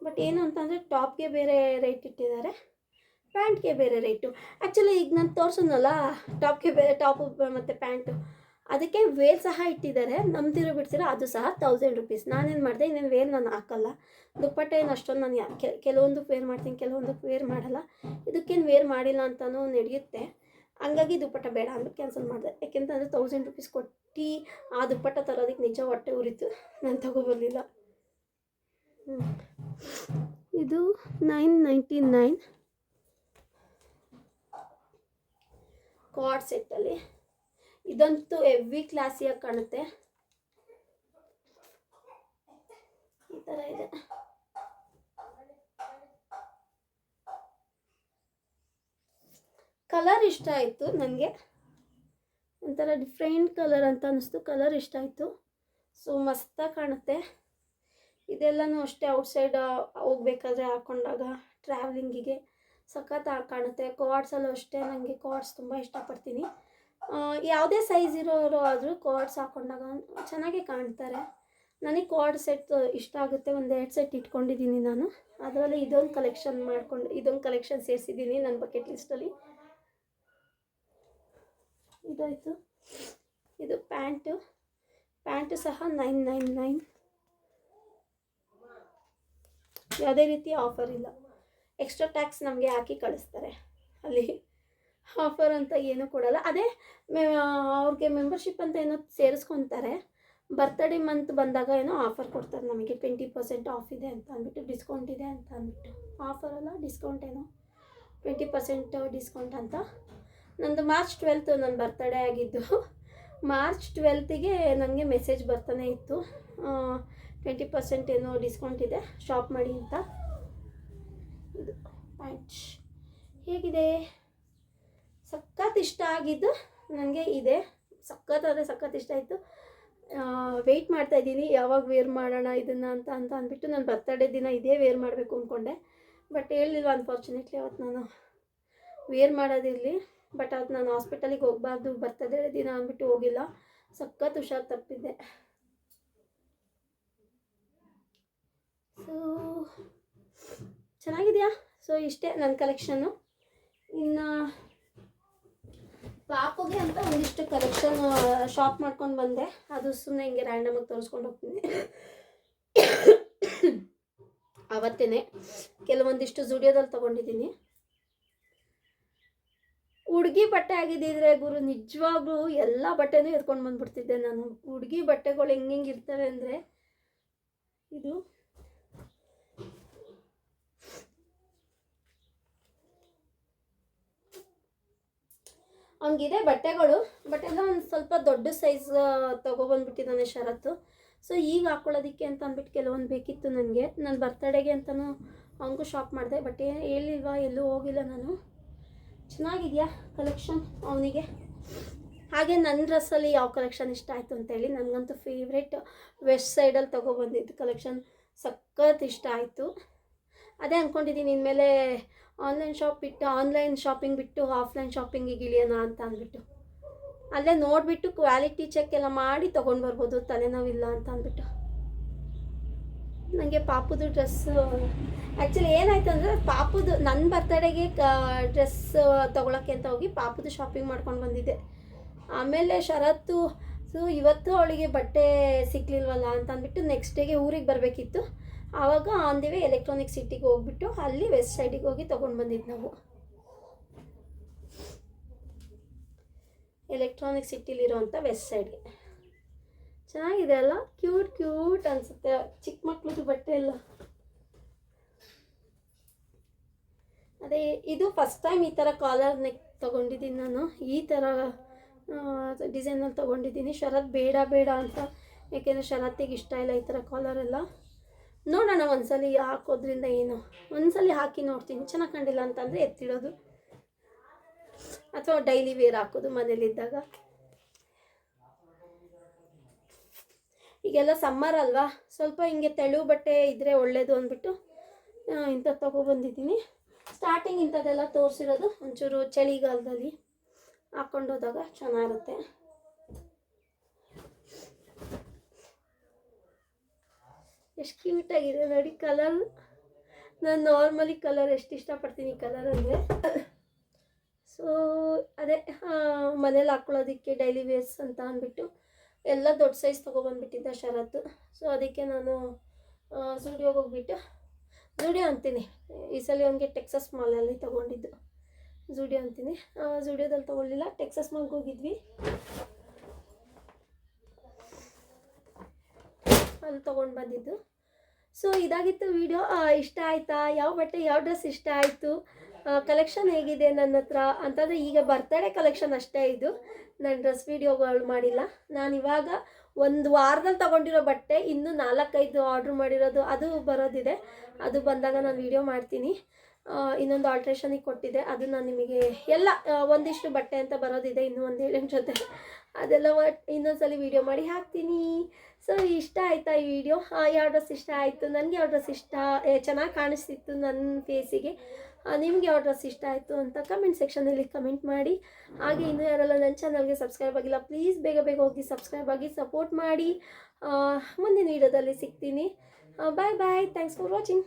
ಬಟ್ ಏನು ಅಂತಂದರೆ ಟಾಪ್ಗೆ ಬೇರೆ ರೇಟ್ ಇಟ್ಟಿದ್ದಾರೆ. ಪ್ಯಾಂಟ್ಗೆ ಬೇರೆ ರೇಟು. ಆ್ಯಕ್ಚುಲಿ ಈಗ ನಾನು ತೋರಿಸೋನಲ್ಲ, ಟಾಪ್ಗೆ ಬೇರೆ ಟಾಪು ಮತ್ತು ಪ್ಯಾಂಟು. ಅದಕ್ಕೆ ವೇಲ್ ಸಹ ಇಟ್ಟಿದ್ದಾರೆ. ನಂಬ್ತಿರೋ ಬಿಡ್ತಿರೋ ಅದು ಸಹ ತೌಸಂಡ್ ರುಪೀಸ್ ನಾನೇನು ಮಾಡಿದೆ, ಇನ್ನೇನು ವೇಲ್ ನಾನು ಹಾಕಲ್ಲ. ದುಪ್ಪಟ್ಟ ಏನು ಅಷ್ಟೊಂದು ನಾನು ಯಾ- ಕೆಲವೊಂದಕ್ಕೆ ವೇರ್ ಮಾಡ್ತೀನಿ ಕೆಲವೊಂದಕ್ಕೆ ವೇರ್ ಮಾಡಲ್ಲ. ಇದಕ್ಕೇನು ವೇರ್ ಮಾಡಿಲ್ಲ ಅಂತಲೂ ನಡೆಯುತ್ತೆ. ಹಂಗಾಗಿ ದುಪ್ಪಟ್ಟ ಬೇಡ ಅಂತ ಕ್ಯಾನ್ಸಲ್ ಮಾಡಿದೆ. ಯಾಕೆಂತಂದರೆ ತೌಸಂಡ್ ರುಪೀಸ್ ಕೊಟ್ಟು ಆ ದುಪ್ಪಟ್ಟ ತರೋದಕ್ಕೆ ನಿಜ ಹೊಟ್ಟೆ ಉರಿತು. ನಾನು ತಗೋಬರ್ಲಿಲ್ಲ ಇದು ನೈನ್ ನೈಂಟಿ ನೈನ್ ಕಾರ್ಡ್ ಸೆಟ್ಟಲ್ಲಿ ಇದಂತೂ ಎವ್ರಿ ಕ್ಲಾಸಿಯಾಗಿ ಕಾಣುತ್ತೆ? ಈ ಥರ ಇದೆ. ಕಲರ್ ಇಷ್ಟ ಆಯಿತು ನನಗೆ. ಒಂಥರ ಡಿಫ್ರೆಂಟ್ ಕಲರ್ ಅಂತ ಅನ್ನಿಸ್ತು ಕಲರ್ ಇಷ್ಟ ಆಯಿತು. ಸೊ ಮಸ್ತಾಗಿ ಕಾಣುತ್ತೆ. ಇದೆಲ್ಲನೂ ಅಷ್ಟೇ ಔಟ್ಸೈಡ್ ಹೋಗ್ಬೇಕಾದ್ರೆ ಹಾಕೊಂಡಾಗ ಟ್ರಾವ್ಲಿಂಗಿಗೆ ಸಖತ್ ಆಗಿ ಕಾಣುತ್ತೆ. ಕಾರ್ಡ್ಸಲ್ಲೂ ಅಷ್ಟೇ ನನಗೆ ಕಾರ್ಡ್ಸ್ ತುಂಬ ಇಷ್ಟಪಡ್ತೀನಿ. ಯಾವುದೇ ಸೈಜ್ ಇರೋರು ಆದರೂ ಕಾರ್ಡ್ಸ್ ಹಾಕೊಂಡಾಗ ಚೆನ್ನಾಗೇ ಕಾಣ್ತಾರೆ. ನನಗೆ ಕಾರ್ಡ್ ಸೆಟ್ ಇಷ್ಟ ಆಗುತ್ತೆ. ಒಂದು ಎರಡು ಸೆಟ್ ಇಟ್ಕೊಂಡಿದ್ದೀನಿ ನಾನು. ಅದರಲ್ಲಿ ಇದೊಂದು ಕಲೆಕ್ಷನ್ ಮಾಡ್ಕೊಂಡು, ಇದೊಂದು ಕಲೆಕ್ಷನ್ ಸೇರಿಸಿದ್ದೀನಿ ನನ್ನ ಬಕೆಟ್ ಲಿಸ್ಟಲ್ಲಿ ಇದಾಯಿತು. ಇದು ಪ್ಯಾಂಟು. ಪ್ಯಾಂಟು ಸಹ ನೈನ್ ನೈನ್ ನೈನ್ ಯಾವುದೇ ರೀತಿ ಆಫರ್ ಇಲ್ಲ. ಎಕ್ಸ್ಟ್ರಾ ಟ್ಯಾಕ್ಸ್ ನಮಗೆ ಹಾಕಿ ಕಳಿಸ್ತಾರೆ. ಅಲ್ಲಿ ಆಫರ್ ಅಂತ ಏನೂ ಕೊಡಲ್ಲ. ಅದೇ, ಮೆ ಅವ್ರಿಗೆ ಮೆಂಬರ್ಶಿಪ್ ಅಂತ ಏನೋ ಸೇರಿಸ್ಕೊತಾರೆ. ಬರ್ತಡೇ ಮಂತ್ ಬಂದಾಗ ಏನೋ ಆಫರ್ ಕೊಡ್ತಾರೆ ನಮಗೆ. ಟ್ವೆಂಟಿ ಪರ್ಸೆಂಟ್ ಆಫ್ ಇದೆ ಅಂತ ಅಂದ್ಬಿಟ್ಟು ಡಿಸ್ಕೌಂಟ್ ಇದೆ ಅಂತ ಅಂದ್ಬಿಟ್ಟು. ಆಫರ್ ಅಲ್ಲ ಡಿಸ್ಕೌಂಟ್ ಏನೋ. ಟ್ವೆಂಟಿ ಪರ್ಸೆಂಟ್ ಡಿಸ್ಕೌಂಟ್ ಅಂತ. ನಂದು ಮಾರ್ಚ್ ಟ್ವೆಲ್ತು ನನ್ನ ಬರ್ತಡೇ ಆಗಿದ್ದು. ಮಾರ್ಚ್ ಟ್ವೆಲ್ತಿಗೆ ನನಗೆ ಮೆಸೇಜ್ ಬರ್ತಾನೆ ಇತ್ತು. ಟ್ವೆಂಟಿ ಪರ್ಸೆಂಟ್ ಏನೋ ಡಿಸ್ಕೌಂಟ್ ಇದೆ. ಶಾಪ್ ಮಾಡಿ ಅಂತ. ಇದು. ಪ್ಯಾಂಟ್ ಹೇಗಿದೆ? ಸಖತ್ ಇಷ್ಟ ಆಗಿದ್ದು ನನಗೆ ಇದೆ. ಸಖತ್ತಾದರೆ ಸಖತ್ ಇಷ್ಟ ಆಯಿತು. ವೆಯ್ಟ್ ಮಾಡ್ತಾ ಇದ್ದೀನಿ. ಯಾವಾಗ ವೇರ್ ಮಾಡೋಣ, ಇದನ್ನು ಅಂತ ಅಂತ ಅಂದ್ಬಿಟ್ಟು ನಾನು ಬರ್ತಡೇ ದಿನ ಇದೇ ವೇರ್ ಮಾಡಬೇಕು ಅಂದ್ಕೊಂಡೆ ಬಟ್ ಹೇಳಿಲ್ವ ಅನ್ಫಾರ್ಚುನೇಟ್ಲಿ ಅವತ್ತು ನಾನು ವೇರ್ ಮಾಡೋದಿರಲಿ. ಬಟ್ ಅವತ್ತು ನಾನು ಹಾಸ್ಪಿಟಲಿಗೆ ಹೋಗಬಾರ್ದು ಬರ್ತಡೇ ದಿನ ಅಂದ್ಬಿಟ್ಟು ಹೋಗಿಲ್ಲ. ಸಖತ್ ಹುಷಾರು ತಪ್ಪಿದ್ದೆ. ಸೊ ಚೆನ್ನಾಗಿದೆಯಾ? ಸೊ ಇಷ್ಟೇ ನನ್ನ ಕಲೆಕ್ಷನ್ನು ಇನ್ನು ಪಾಪುಗೆ ಅಂತ ಒಂದಿಷ್ಟು ಕಲೆಕ್ಷನ್ ಶಾಪ್ ಮಾಡ್ಕೊಂಡು ಬಂದೆ. ಅದು ಸುಮ್ಮನೆ ಹಿಂಗೆ ರ್ಯಾಂಡಮಾಗಿ ತೋರಿಸ್ಕೊಂಡು ಹೋಗ್ತೀನಿ. ಅವತ್ತೇ ಕೆಲವೊಂದಿಷ್ಟು ಜುಡಿಯೋದಲ್ಲಿ ತೊಗೊಂಡಿದ್ದೀನಿ. ಹುಡುಗಿ ಬಟ್ಟೆ ಆಗಿದ್ದಿದ್ರೆ ಗುರು, ನಿಜವಾಗ್ಲೂ ಎಲ್ಲ ಬಟ್ಟೆನೂ ಎತ್ಕೊಂಡು ಬಂದ್ಬಿಡ್ತಿದ್ದೆ ನಾನು. ಹುಡುಗಿ ಬಟ್ಟೆಗಳು ಹೆಂಗೆ ಇರ್ತವೆ ಅಂದರೆ ಇದು ಹಂಗಿದೆ. ಬಟ್ಟೆಗಳು ಬಟ್ ಎಲ್ಲ ಒಂದು ಸ್ವಲ್ಪ ದೊಡ್ಡ ಸೈಜ್ ತೊಗೊಬಂದ್ಬಿಟ್ಟಿದ್ದಾನೆ ಶರತ್ತು. ಸೊ ಈಗ ಹಾಕ್ಕೊಳ್ಳೋದಕ್ಕೆ ಅಂತ ಅಂದ್ಬಿಟ್ಟು ಕೆಲವೊಂದು ಬೇಕಿತ್ತು ನನಗೆ. ನನ್ನ ಬರ್ತಡೇಗೆ ಅಂತಲೂ ಅವನಿಗೂ ಶಾಪ್ ಮಾಡಿದೆ. ಬಟ್ ಹೇಳಿಲ್ವಾ, ಎಲ್ಲೂ ಹೋಗಿಲ್ಲ ನಾನು. ಚೆನ್ನಾಗಿದೆಯಾ ಕಲೆಕ್ಷನ್ ಅವನಿಗೆ? ಹಾಗೆ ನನ್ನ ಡ್ರೆಸ್ಸಲ್ಲಿ ಯಾವ ಕಲೆಕ್ಷನ್ ಇಷ್ಟ ಆಯಿತು ಅಂತೇಳಿ ನನಗಂತೂ ಫೇವ್ರೆಟ್ ವೆಸ್ಟ್ ಸೈಡಲ್ಲಿ ತೊಗೊಬಂದಿದ್ದು ಕಲೆಕ್ಷನ್ ಸಖತ್ ಇಷ್ಟ ಆಯಿತು. ಅದೇ ಅಂದ್ಕೊಂಡಿದ್ದೀನಿ ಇನ್ಮೇಲೆ ಆನ್ಲೈನ್ ಶಾಪ್ ಬಿಟ್ಟು, ಆನ್ಲೈನ್ ಶಾಪಿಂಗ್ ಬಿಟ್ಟು, ಆಫ್ಲೈನ್ ಶಾಪಿಂಗಿಗೆ ಇಳಿಯೋಣ ಅಂತ ಅಂದ್ಬಿಟ್ಟು. ಅಲ್ಲೇ ನೋಡಿಬಿಟ್ಟು ಕ್ವಾಲಿಟಿ ಚೆಕ್ ಎಲ್ಲ ಮಾಡಿ ತೊಗೊಂಡು ಬರ್ಬೋದು, ತಲೆನೋವಿಲ್ಲ ಅಂತ ಅಂದ್ಬಿಟ್ಟು. ನನಗೆ ಪಾಪುದು ಡ್ರೆಸ್ಸು ಆ್ಯಕ್ಚುಲಿ ಏನಾಯ್ತು ಅಂದರೆ ಪಾಪುದು ನನ್ನ ಬರ್ತಡೇಗೆ ಡ್ರೆಸ್ ತೊಗೊಳಕ್ಕೆ ಅಂತ ಹೋಗಿ ಪಾಪುದು ಶಾಪಿಂಗ್ ಮಾಡ್ಕೊಂಡು ಬಂದಿದ್ದೆ. ಆಮೇಲೆ ಶರತ್ತು, ಸೊ, ಇವತ್ತು ಅವಳಿಗೆ ಬಟ್ಟೆ ಸಿಕ್ಕಲಿಲ್ವಲ್ಲ ಅಂತ ಅಂದ್ಬಿಟ್ಟು ನೆಕ್ಸ್ಟ್ ಡೇಗೆ ಊರಿಗೆ ಬರಬೇಕಿತ್ತು. ಆವಾಗ ಆನ್ ದಿ ವೇ ಎಲೆಕ್ಟ್ರಾನಿಕ್ ಸಿಟಿಗೆ ಹೋಗ್ಬಿಟ್ಟು ಅಲ್ಲಿ ವೆಸ್ಟ್ ಸೈಡಿಗೆ ಹೋಗಿ ತೊಗೊಂಡು ಬಂದಿದ್ದು ನಾವು. ಎಲೆಕ್ಟ್ರಾನಿಕ್ ಸಿಟಿಲಿರೋವಂಥ ವೆಸ್ಟ್ ಸೈಡ್ಗೆ ಚೆನ್ನಾಗಿದೆ ಅಲ್ಲ? ಕ್ಯೂಟ್ ಕ್ಯೂಟ್ ಅನಿಸುತ್ತೆ. ಚಿಕ್ಕ ಮಕ್ಳದ್ದು ಬಟ್ಟೆ ಎಲ್ಲ. ಅದೇ, ಇದು ಫಸ್ಟ್ ಟೈಮ್ ಈ ಥರ ಕಾಲರ್ ನೆಕ್ ತೊಗೊಂಡಿದ್ದೀನಿ ನಾನು. ಈ ಥರ ಡಿಸೈನಲ್ಲಿ ತೊಗೊಂಡಿದ್ದೀನಿ. ಶರತ್ ಬೇಡ ಬೇಡ ಅಂತ. ಯಾಕೆಂದರೆ ಶರತ್ತಿಗೆ ಇಷ್ಟ ಇಲ್ಲ ಈ ಥರ ಕಾಲರ್ ಎಲ್ಲ. ನೋಡೋಣ, ಒಂದ್ಸಲಿ ಹಾಕೋದ್ರಿಂದ ಏನು? ಒಂದ್ಸಲಿ ಹಾಕಿ ನೋಡ್ತೀನಿ. ಚೆನ್ನಾಗಿ ಕಂಡಿಲ್ಲ ಅಂತಂದರೆ ಎತ್ತಿಡೋದು. ಅಥವಾ ಡೈಲಿ ವೇರ್ ಹಾಕೋದು ಮನೇಲಿದ್ದಾಗ. ಈಗೆಲ್ಲ ಸಮ್ಮರ್ ಅಲ್ವಾ? ಸ್ವಲ್ಪ ಹಿಂಗೆ ತೆಳು ಬಟ್ಟೆ ಇದ್ದರೆ ಒಳ್ಳೇದು ಅಂದ್ಬಿಟ್ಟು ಇಂಥದ್ದು ತೊಗೊಬಂದಿದ್ದೀನಿ ಸ್ಟಾರ್ಟಿಂಗ್ ಇಂಥದ್ದೆಲ್ಲ ತೋರಿಸಿರೋದು ಒಂಚೂರು ಚಳಿಗಾಲದಲ್ಲಿ. ಹಾಕ್ಕೊಂಡೋದಾಗ ಚೆನ್ನಾಗಿರುತ್ತೆ. ಎಷ್ಟು ಕ್ಯೂಟಾಗಿದೆ ನೋಡಿ ಕಲರ್ ನಾನು ನಾರ್ಮಲಿ ಕಲರ್ ಎಷ್ಟು ಇಷ್ಟಪಡ್ತೀನಿ ಕಲರ್ ಅಂದರೆ. ಸೊ ಅದೇ ಮನೇಲಿ ಹಾಕ್ಕೊಳ್ಳೋದಕ್ಕೆ ಡೈಲಿ ವೇರ್ಸ್ ಅಂತ ಅಂದ್ಬಿಟ್ಟು ಎಲ್ಲ ದೊಡ್ಡ ಸೈಜ್ ತೊಗೊಬಂದ್ಬಿಟ್ಟಿದ್ದೆ ಶರತ್ತು ಸೊ ಅದಕ್ಕೆ ನಾನು ಸ್ಟುಡಿಯೋಗೆ ಹೋಗ್ಬಿಟ್ಟು ಝುಡಿಯೋ ಅಂತೀನಿ. ಈ ಸಲ ಅವನಿಗೆ ಟೆಕ್ಸಸ್ ಮಾಲಲ್ಲಿ ತೊಗೊಂಡಿದ್ದು. ಝುಡಿಯೋ ಅಂತೀನಿ. ಝುಡಿಯೋದಲ್ಲಿ ತೊಗೊಳ್ಳಿಲ್ಲ ಟೆಕ್ಸಸ್ ಮಾಲ್ಗೆ ಹೋಗಿದ್ವಿ. ಅಲ್ಲಿ ತೊಗೊಂಡು ಬಂದಿದ್ದು. ಸೊ ಇದಾಗಿತ್ತು ವಿಡಿಯೋ ಇಷ್ಟ ಆಯಿತಾ? ಯಾವ ಬಟ್ಟೆ, ಯಾವ ಡ್ರೆಸ್ ಇಷ್ಟ ಆಯಿತು? ಕಲೆಕ್ಷನ್ ಹೇಗಿದೆ ನನ್ನ ಹತ್ರ? ಅಂತಂದರೆ ಈಗ ಬರ್ತಡೇ ಕಲೆಕ್ಷನ್ ಅಷ್ಟೇ ಇದು. ನಾನು ಡ್ರೆಸ್ ವೀಡಿಯೋಗಳು ಮಾಡಿಲ್ಲ. ನಾನು ಇವಾಗ ಒಂದು ವಾರದಲ್ಲಿ ತೊಗೊಂಡಿರೋ ಬಟ್ಟೆ, ಇನ್ನೂ ನಾಲ್ಕೈದು ಆರ್ಡ್ರ್ ಮಾಡಿರೋದು, ಅದು ಬರೋದಿದೆ. ಅದು ಬಂದಾಗ ನಾನು ವೀಡಿಯೋ ಮಾಡ್ತೀನಿ. ಇನ್ನೊಂದು ಆಲ್ಟ್ರೇಷನಿಗೆ ಕೊಟ್ಟಿದ್ದೆ ಅದು ನಾನು ನಿಮಗೆ ಎಲ್ಲ ಒಂದಿಷ್ಟು ಬಟ್ಟೆ ಅಂತ ಬರೋದಿದೆ, ಇನ್ನೂ ಒಂದು ಏಳೆಂಟು ಜೊತೆ. ಅದೆಲ್ಲ ಇನ್ನೊಂದ್ಸಲಿ ವೀಡಿಯೋ ಮಾಡಿ ಹಾಕ್ತೀನಿ. ಸೊ, ಇಷ್ಟ ಆಯಿತಾ ಈ ವಿಡಿಯೋ ಯಾವ ಡ್ರೆಸ್ ಇಷ್ಟ ಆಯಿತು? ನನಗೆ ಯಾವ ಡ್ರೆಸ್ ಇಷ್ಟ? ಚೆನ್ನಾಗಿ ಕಾಣಿಸ್ತಿತ್ತು ನನ್ನ ಫೇಸಿಗೆ ನಿಮ್ಗೆ ಯಾವ ಡ್ರೆಸ್ ಇಷ್ಟ ಆಯಿತು ಅಂತ ಕಮೆಂಟ್ ಸೆಕ್ಷನಲ್ಲಿ ಕಮೆಂಟ್ ಮಾಡಿ. ಹಾಗೆ ಇನ್ನೂ ಯಾರೆಲ್ಲ ನನ್ನ ಚಾನಲ್ಗೆ ಸಬ್ಸ್ಕ್ರೈಬ್ ಆಗಿಲ್ಲ ಪ್ಲೀಸ್ ಬೇಗ ಬೇಗ ಹೋಗಿ ಸಬ್ಸ್ಕ್ರೈಬ್ ಆಗಿ ಸಪೋರ್ಟ್ ಮಾಡಿ. ಮುಂದಿನ ವೀಡಿಯೋದಲ್ಲಿ ಸಿಗ್ತೀನಿ. Bye bye thanks for watching